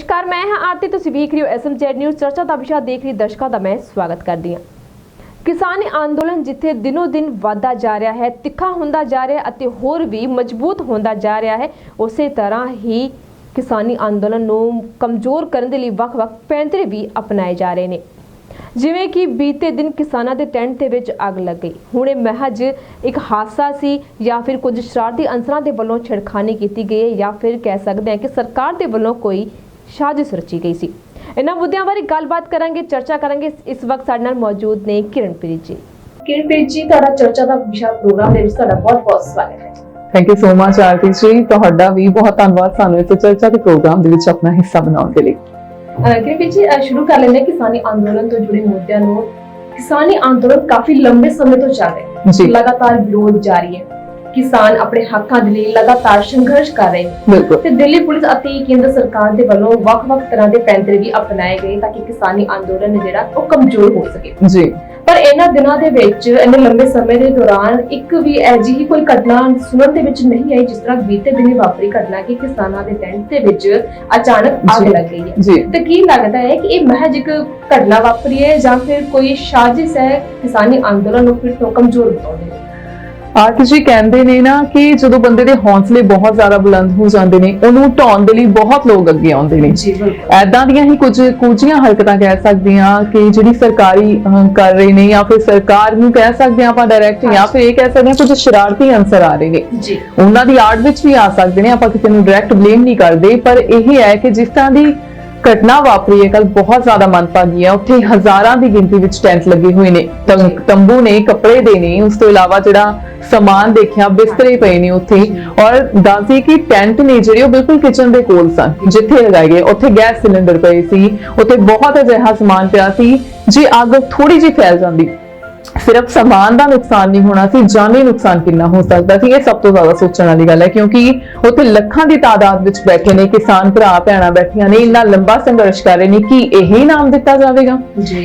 ਨਮਸਕਾਰ, ਮੈਂ ਹਾਂ ਆਰਤੀ। ਤੁਸੀਂ ਵੇਖ ਰਹੇ ਹੋ ਐਸਐਮਜੈਡ ਨਿਊਜ਼। ਚਰਚਾ ਦਾ ਵਿਸ਼ਾ ਦੇਖ ਰਹੀ ਦਰਸ਼ਕਾਂ ਦਾ ਮੈਂ ਸਵਾਗਤ ਕਰਦੀ ਹਾਂ। ਕਿਸਾਨੀ ਅੰਦੋਲਨ ਜਿੱਥੇ ਦਿਨੋ ਦਿਨ ਵਧਦਾ ਜਾ ਰਿਹਾ ਹੈ, ਤਿੱਖਾ ਹੁੰਦਾ ਜਾ ਰਿਹਾ ਅਤੇ ਹੋਰ ਵੀ ਮਜ਼ਬੂਤ ਹੁੰਦਾ ਜਾ ਰਿਹਾ ਹੈ, ਉਸੇ ਤਰ੍ਹਾਂ ਹੀ ਕਿਸਾਨੀ ਅੰਦੋਲਨ ਨੂੰ ਕਮਜ਼ੋਰ ਕਰਨ ਦੇ ਲਈ ਵੱਖ-ਵੱਖ ਪੈਂਤਰੇ ਵੀ ਅਪਣਾਏ ਜਾ ਰਹੇ ਨੇ। ਜਿਵੇਂ ਕਿ ਬੀਤੇ ਦਿਨ ਕਿਸਾਨਾਂ ਦੇ ਟੈਂਟ ਦੇ ਵਿੱਚ ਅੱਗ ਲੱਗ ਗਈ। ਹੁਣ ਇਹ ਮਹਿਜ ਇੱਕ ਹਾਦਸਾ ਸੀ ਜਾਂ ਫਿਰ ਕੁਝ ਸ਼ਰਾਰਤੀ ਅਨਸਰਾਂ ਦੇ ਵੱਲੋਂ ਛਿੜਖਾਨੀ ਕੀਤੀ ਗਈ ਹੈ ਜਾਂ ਫਿਰ ਕਹਿ ਸਕਦੇ ਹਾਂ ਕਿ ਸਰਕਾਰ ਦੇ ਵੱਲੋਂ ਕੋਈ ਸਾਜ਼ਿਸ਼ ਰਚੀ ਗਈ ਸੀ ਇਹਨਾਂ ਮੁੱਦਿਆਂ ਬਾਰੇ ਗੱਲਬਾਤ ਕਰਾਂਗੇ ਚਰਚਾ ਕਰਾਂਗੇ ਇਸ ਵਕਤ ਸਾਡੇ ਨਾਲ ਮੌਜੂਦ ਨੇ ਕਿਰਨਪ੍ਰੀਤ ਜੀ ਕਿਰਨਪ੍ਰੀਤ ਜੀ ਤੁਹਾਡਾ ਚਰਚਾ ਦਾ ਵਿਸ਼ਾ ਪ੍ਰੋਗਰਾਮ ਦੇ ਵਿੱਚ ਤੁਹਾਡਾ ਬਹੁਤ-ਬਹੁਤ ਸਵਾਗਤ ਹੈ thank you so much Aarti ji ਤੁਹਾਡਾ ਵੀ ਬਹੁਤ ਧੰਨਵਾਦ ਸਾਨੂੰ ਇਸ ਚਰਚਾ ਦੇ ਪ੍ਰੋਗਰਾਮ ਦੇ ਵਿੱਚ ਆਪਣਾ ਹਿੱਸਾ ਬਣਾਉਣ ਦੇ ਲਈ ਕਿਰਨਪ੍ਰੀਤ ਜੀ ਅਹ ਸ਼ੁਰੂ ਕਰ ਲੈਂਦੇ ਹਾਂ ਕਿਸਾਨੀ ਅੰਦੋਲਨ ਤੋਂ ਜੁੜੇ ਮੁੱਦਿਆਂ ਨੂੰ ਕਿਸਾਨੀ ਅੰਦੋਲਨ ਕਾਫੀ ਲੰਬੇ ਸਮੇਂ ਤੋਂ ਚੱਲ ਰਿਹਾ ਹੈ ਜੀ ਲਗਾਤਾਰ ਵਿਰੋਧ ਜਾਰੀ ਹੈ ਕਿਸਾਨ ਆਪਣੇ ਹੱਕਾਂ ਦੇ ਲਈ ਲਗਾਤਾਰ ਸੰਘਰਸ਼ ਕਰ ਰਹੇ ਨੇ। ਤੇ ਦਿੱਲੀ ਪੁਲਿਸ ਅਤੇ ਕੇਂਦਰ ਸਰਕਾਰ ਦੇ ਵੱਲੋਂ ਵੱਖ-ਵੱਖ ਤਰ੍ਹਾਂ ਦੇ ਪੈਂਤਰੇ ਵੀ ਅਪਣਾਏ ਗਏ ਤਾਂ ਕਿ ਕਿਸਾਨੀ ਅੰਦੋਲਨ ਜਿਹੜਾ ਉਹ ਕਮਜ਼ੋਰ ਹੋ ਸਕੇ। ਜੀ। ਪਰ ਇਹਨਾਂ ਦਿਨਾਂ ਦੇ ਵਿੱਚ ਇੰਨੇ ਲੰਬੇ ਸਮੇਂ ਦੇ ਦੌਰਾਨ ਇੱਕ ਵੀ ਅਜਿਹੀ ਕੋਈ ਘਟਨਾ ਸੁਣਨ ਦੇ ਵਿੱਚ ਨਹੀਂ ਆਈ ਜਿਸ ਤਰ੍ਹਾਂ ਬੀਤੇ ਦਿਨੀ ਵਾਪਰੀ ਘਟਨਾ ਕਿ ਕਿਸਾਨਾਂ ਦੇ ਟੈਂਟ ਦੇ ਵਿੱਚ ਅਚਾਨਕ ਅੱਗ। ਲੱਗ ਗਈ ਹੈ। ਜੀ। ਤੇ ਕੀ ਲੱਗਦਾ ਹੈ ਕਿ ਇਹ ਮਹਿਜ ਇੱਕ ਘਟਨਾ ਵਾਪਰੀ ਹੈ ਜਾਂ ਫਿਰ ਕੋਈ ਸਾਜ਼ਿਸ਼ ਹੈ ਕਿਸਾਨੀ ਅੰਦੋਲਨ ਨੂੰ ਫਿਰ ਤੋਂ ਕਮਜ਼ੋਰ ਬਣਾਉਣ ਦੀ ਆਰਤੀ ਜੀ ਕਹਿੰਦੇ ਨੇ ਨਾ ਕਿ ਜਦੋਂ ਬੰਦੇ ਦੇ ਹੌਸਲੇ ਬਹੁਤ ਜ਼ਿਆਦਾ ਬੁਲੰਦ ਹੋ ਜਾਂਦੇ ਨੇ ਉਹਨੂੰ ਢਾਉਣ ਦੇ ਲਈ ਬਹੁਤ ਲੋਕ ਅੱਗੇ ਆਉਂਦੇ ਨੇ। ਜੀ ਬਿਲਕੁਲ। ਐਦਾਂ ਦੀਆਂ ਹੀ ਕੁਝ ਕੁਝੀਆਂ ਹਰਕਤਾਂ ਕਹਿ ਸਕਦੇ ਹਾਂ ਕਿ ਜਿਹੜੀ ਸਰਕਾਰੀ ਅਹ, ਕਰ ਰਹੇ ਨੇ ਜਾਂ ਫਿਰ ਸਰਕਾਰ ਨੂੰ ਕਹਿ ਸਕਦੇ ਹਾਂ ਆਪਾਂ ਡਾਇਰੈਕਟ ਜਾਂ ਫਿਰ ਇਹ ਕਹਿ ਸਕਦੇ ਹਾਂ ਕੁਝ ਸ਼ਰਾਰਤੀ ਅੰਸਰ ਆ ਰਹੇ ਨੇ। ਜੀ। ਉਹਨਾਂ ਦੀ ਆੜ ਵਿੱਚ ਵੀ ਆ ਸਕਦੇ ਨੇ ਆਪਾਂ ਕਿਸੇ ਨੂੰ ਡਾਇਰੈਕਟ ਬਲੇਮ ਨਹੀਂ ਕਰਦੇ ਪਰ ਇਹ ਹੈ ਕਿ ਜਿਸ ਤਰ੍ਹਾਂ ਦੀ ਘਟਨਾ ਵਾਪਰੀ ਹੈ। ਕੱਲ ਬਹੁਤ ਜ਼ਿਆਦਾ ਮੰਦਭਾਗੀ ਹੈ। ਉੱਥੇ ਹਜ਼ਾਰਾਂ ਦੀ ਗਿਣਤੀ ਵਿੱਚ ਟੈਂਟ ਲੱਗੇ ਹੋਏ ਨੇ। ਤੰਬੂ ਨੇ ਕੱਪੜੇ ਦੇ ਨੇ। ਉਸ ਤੋਂ ਇਲਾਵਾ ਜਿਹੜਾ ਸਮਾਨ ਦੇਖਿਆ ਬਿਸਤਰੇ ਪਏ ਨੇ ਉੱਥੇ। ਔਰ ਦੱਸਦੀ ਕਿ ਟੈਂਟ ਨੇ ਜਿਹੜੇ ਉਹ ਬਿਲਕੁਲ ਕਿਚਨ ਦੇ ਕੋਲ ਸਨ ਜਿੱਥੇ ਲਗਾਏ ਗਏ। ਉੱਥੇ ਗੈਸ ਸਿਲੰਡਰ ਪਏ ਸੀ। ਉੱਥੇ ਬਹੁਤ ਅਜਿਹਾ ਸਮਾਨ ਪਿਆ ਸੀ ਜੇ ਅੱਗ ਥੋੜੀ ਜਿਹੀ ਫੈਲ ਜਾਂਦੀ। ਸਿਰਫ ਸਮਾਨ ਦਾ ਨੁਕਸਾਨ ਨਹੀਂ ਹੋਣਾ ਸੀ ਜਾਨੀ ਨੁਕਸਾਨ ਕਿੰਨਾ ਹੋ ਸਕਦਾ ਸੀ ਇਹ ਸਭ ਤੋਂ ਜ਼ਿਆਦਾ ਸੋਚਣ ਵਾਲੀ ਗੱਲ ਹੈ ਕਿਉਂਕਿ ਉੱਥੇ ਲੱਖਾਂ ਦੀ ਤਾਦਾਦ ਵਿੱਚ ਬੈਠੇ ਨੇ ਕਿਸਾਨ ਭਰਾ ਭੈਣਾਂ ਬੈਠੀਆਂ ਨੇ ਇੰਨਾ ਲੰਬਾ ਸੰਘਰਸ਼ ਕਰ ਰਹੇ ਨੇ ਕਿ ਇਹੀ ਨਾਮ ਦਿੱਤਾ ਜਾਵੇਗਾ?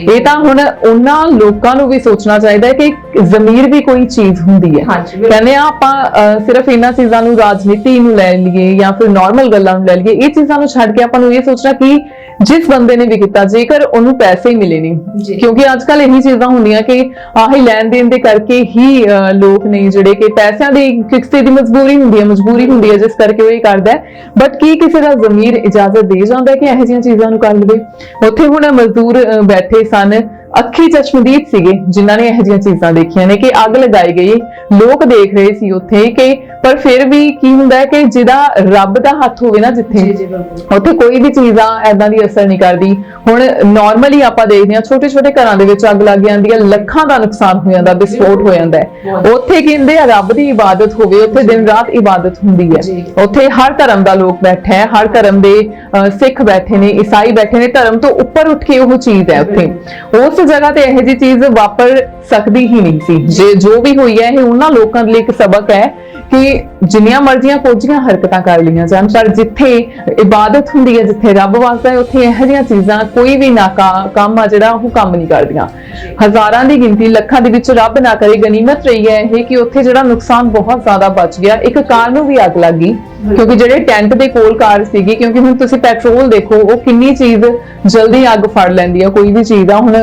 ਇਹ ਤਾਂ ਹੁਣ ਉਹਨਾਂ ਲੋਕਾਂ ਨੂੰ ਵੀ ਸੋਚਣਾ ਚਾਹੀਦਾ ਹੈ ਕਿ ਜ਼ਮੀਰ ਵੀ ਕੋਈ ਚੀਜ਼ ਹੁੰਦੀ ਹੈ। ਕਹਿੰਦੇ ਆ ਆਪਾਂ ਸਿਰਫ ਇਹਨਾਂ ਚੀਜ਼ਾਂ ਨੂੰ ਰਾਜਨੀਤੀ ਨੂੰ ਲੈ ਲਈਏ ਜਾਂ ਫਿਰ ਨਾਰਮਲ ਗੱਲਾਂ ਨੂੰ ਲੈ ਲਈਏ ਇਹ ਚੀਜ਼ਾਂ ਨੂੰ ਛੱਡ ਕੇ ਆਪਾਂ ਨੂੰ ਇਹ ਸੋਚਣਾ ਕਿ ਜਿਸ ਬੰਦੇ ਨੇ ਵੀ ਕੀਤਾ ਜੇਕਰ ਉਹਨੂੰ ਪੈਸੇ ਹੀ ਮਿਲੇ। ਨਹੀਂ। ਕਿਉਂਕਿ ਅੱਜ ਕੱਲ ਇਹੀ ਚੀਜ਼ਾਂ ਹੁੰਦੀਆਂ ਕਿ ਆਹੀ ਲੈਣ ਦੇਣ ਦੇ ਕਰਕੇ ਹੀ ਲੋਕ ਨੇ ਜਿਹੜੇ ਕਿ ਪੈਸਿਆਂ ਦੀ ਕਿਸੇ ਦੀ ਮਜਬੂਰੀ ਹੁੰਦੀ ਹੈ ਮਜਬੂਰੀ ਹੁੰਦੀ ਹੈ ਜਿਸ ਕਰਕੇ ਉਹ ਇਹ ਕਰਦਾ ਹੈ। ਬਟ ਕੀ ਕਿਸੇ ਦਾ ਜ਼ਮੀਰ ਇਜਾਜ਼ਤ ਦੇ ਜਾਂਦਾ ਹੈ ਕਿ ਇਹੋ ਜਿਹੀਆਂ ਚੀਜ਼ਾਂ ਨੂੰ ਕਰ ਲਵੇ ਉੱਥੇ ਹੁਣ ਮਜ਼ਦੂਰ ਬੈਠੇ ਸਨ ਅੱਖੀ ਚਸ਼ਮਦੀਦ ਸੀਗੇ ਜਿਨ੍ਹਾਂ ਨੇ ਇਹੋ ਜਿਹੀਆਂ ਚੀਜ਼ਾਂ ਦੇਖੀਆਂ ਨੇ ਕਿ ਅੱਗ ਲਗਾਈ ਗਈ। ਲੋਕ ਦੇਖ ਰਹੇ ਸੀ ਉੱਥੇ ਕਿ ਪਰ ਫਿਰ ਵੀ ਕੀ ਹੁੰਦਾ ਹੈ ਕਿ ਜਿਹਦਾ ਰੱਬ ਦਾ ਹੱਥ ਹੋਵੇ ਨਾ ਜਿੱਥੇ ਜੀ ਜੀ ਉੱਥੇ ਕੋਈ ਵੀ ਚੀਜ਼ ਆ ਐਦਾਂ ਦੀ ਅਸਰ ਨਹੀਂ ਕਰਦੀ। ਹੁਣ ਨਾਰਮਲੀ ਆਪਾਂ ਦੇਖਦੇ ਹਾਂ ਛੋਟੇ ਛੋਟੇ ਘਰਾਂ ਦੇ ਵਿੱਚ ਅੱਗ ਲੱਗ ਜਾਂਦੀ ਹੈ ਲੱਖਾਂ ਦਾ ਨੁਕਸਾਨ ਹੋ ਜਾਂਦਾ ਵਿਸਫੋਟ ਹੋ ਜਾਂਦਾ ਹੈ। ਉੱਥੇ ਕਹਿੰਦੇ ਆ ਰੱਬ ਦੀ ਇਬਾਦਤ ਹੋਵੇ ਉੱਥੇ ਦਿਨ ਰਾਤ ਇਬਾਦਤ ਹੁੰਦੀ ਜੀ। ਹੈ ਉੱਥੇ ਹਰ ਧਰਮ ਦਾ ਲੋਕ ਬੈਠਾ ਹੈ ਹਰ ਧਰਮ ਦੇ ਸਿੱਖ ਬੈਠੇ ਨੇ ਈਸਾਈ ਬੈਠੇ ਨੇ ਧਰਮ ਤੋਂ ਉੱਪਰ ਉੱਠ ਕੇ ਉਹ ਚੀਜ਼ ਹੈ ਉੱਥੇ। ਉਸ ਜਗ੍ਹਾ ਤੇ ਇਹੋ ਜਿਹੀ ਚੀਜ਼ ਵਾਪਰ ਸਕਦੀ ਹੀ ਨਹੀਂ ਸੀ। ਜੇ ਜੋ ਵੀ ਹੋਈ ਹੈ ਇਹ ਉਹਨਾਂ ਲੋਕਾਂ ਲਈ ਇੱਕ ਸਬਕ ਹੈ ਕਿ ਜਿੰਨੀਆਂ ਮਰਜ਼ੀਆਂ ਕੋਝੀਆਂ ਹਰਕਤਾਂ ਕਰ ਲਈਆਂ ਜਾਣ ਪਰ ਜਿੱਥੇ ਇਬਾਦਤ ਹੁੰਦੀ ਹੈ ਜਿੱਥੇ ਰੱਬ ਵਸਦਾ ਹੈ ਉੱਥੇ ਇਹੋ ਜਿਹੀਆਂ ਚੀਜ਼ਾਂ ਕੋਈ ਵੀ ਨਾਕਾ ਕੰਮ ਆ ਜਿਹੜਾ ਉਹ ਕੰਮ ਨਹੀਂ ਕਰਦੀਆਂ। ਹਜ਼ਾਰਾਂ ਦੀ ਗਿਣਤੀ ਲੱਖਾਂ ਦੇ ਵਿੱਚ ਰੱਬ ਨਾ ਕਰੇ ਗਨੀਮਤ ਰਹੀ ਹੈ ਇਹ ਕਿ ਉੱਥੇ ਜਿਹੜਾ ਨੁਕਸਾਨ ਬਹੁਤ ਜ਼ਿਆਦਾ ਬਚ ਗਿਆ ਇੱਕ ਕਾਰ ਨੂੰ ਵੀ ਅੱਗ ਲੱਗ ਗਈ। ਕਿਉਂਕਿ ਜਿਹੜੇ ਟੈਂਟ ਦੇ ਕੋਲ ਕਾਰ ਸੀਗੀ ਕਿਉਂਕਿ ਹੁਣ ਤੁਸੀਂ ਪੈਟਰੋਲ ਦੇਖੋ ਉਹ ਕਿੰਨੀ ਚੀਜ਼ ਜਲਦੀ ਅੱਗ ਫੜ ਲੈਂਦੀ ਹੈ ਕੋਈ ਵੀ ਚੀਜ਼ ਆ। ਹੁਣ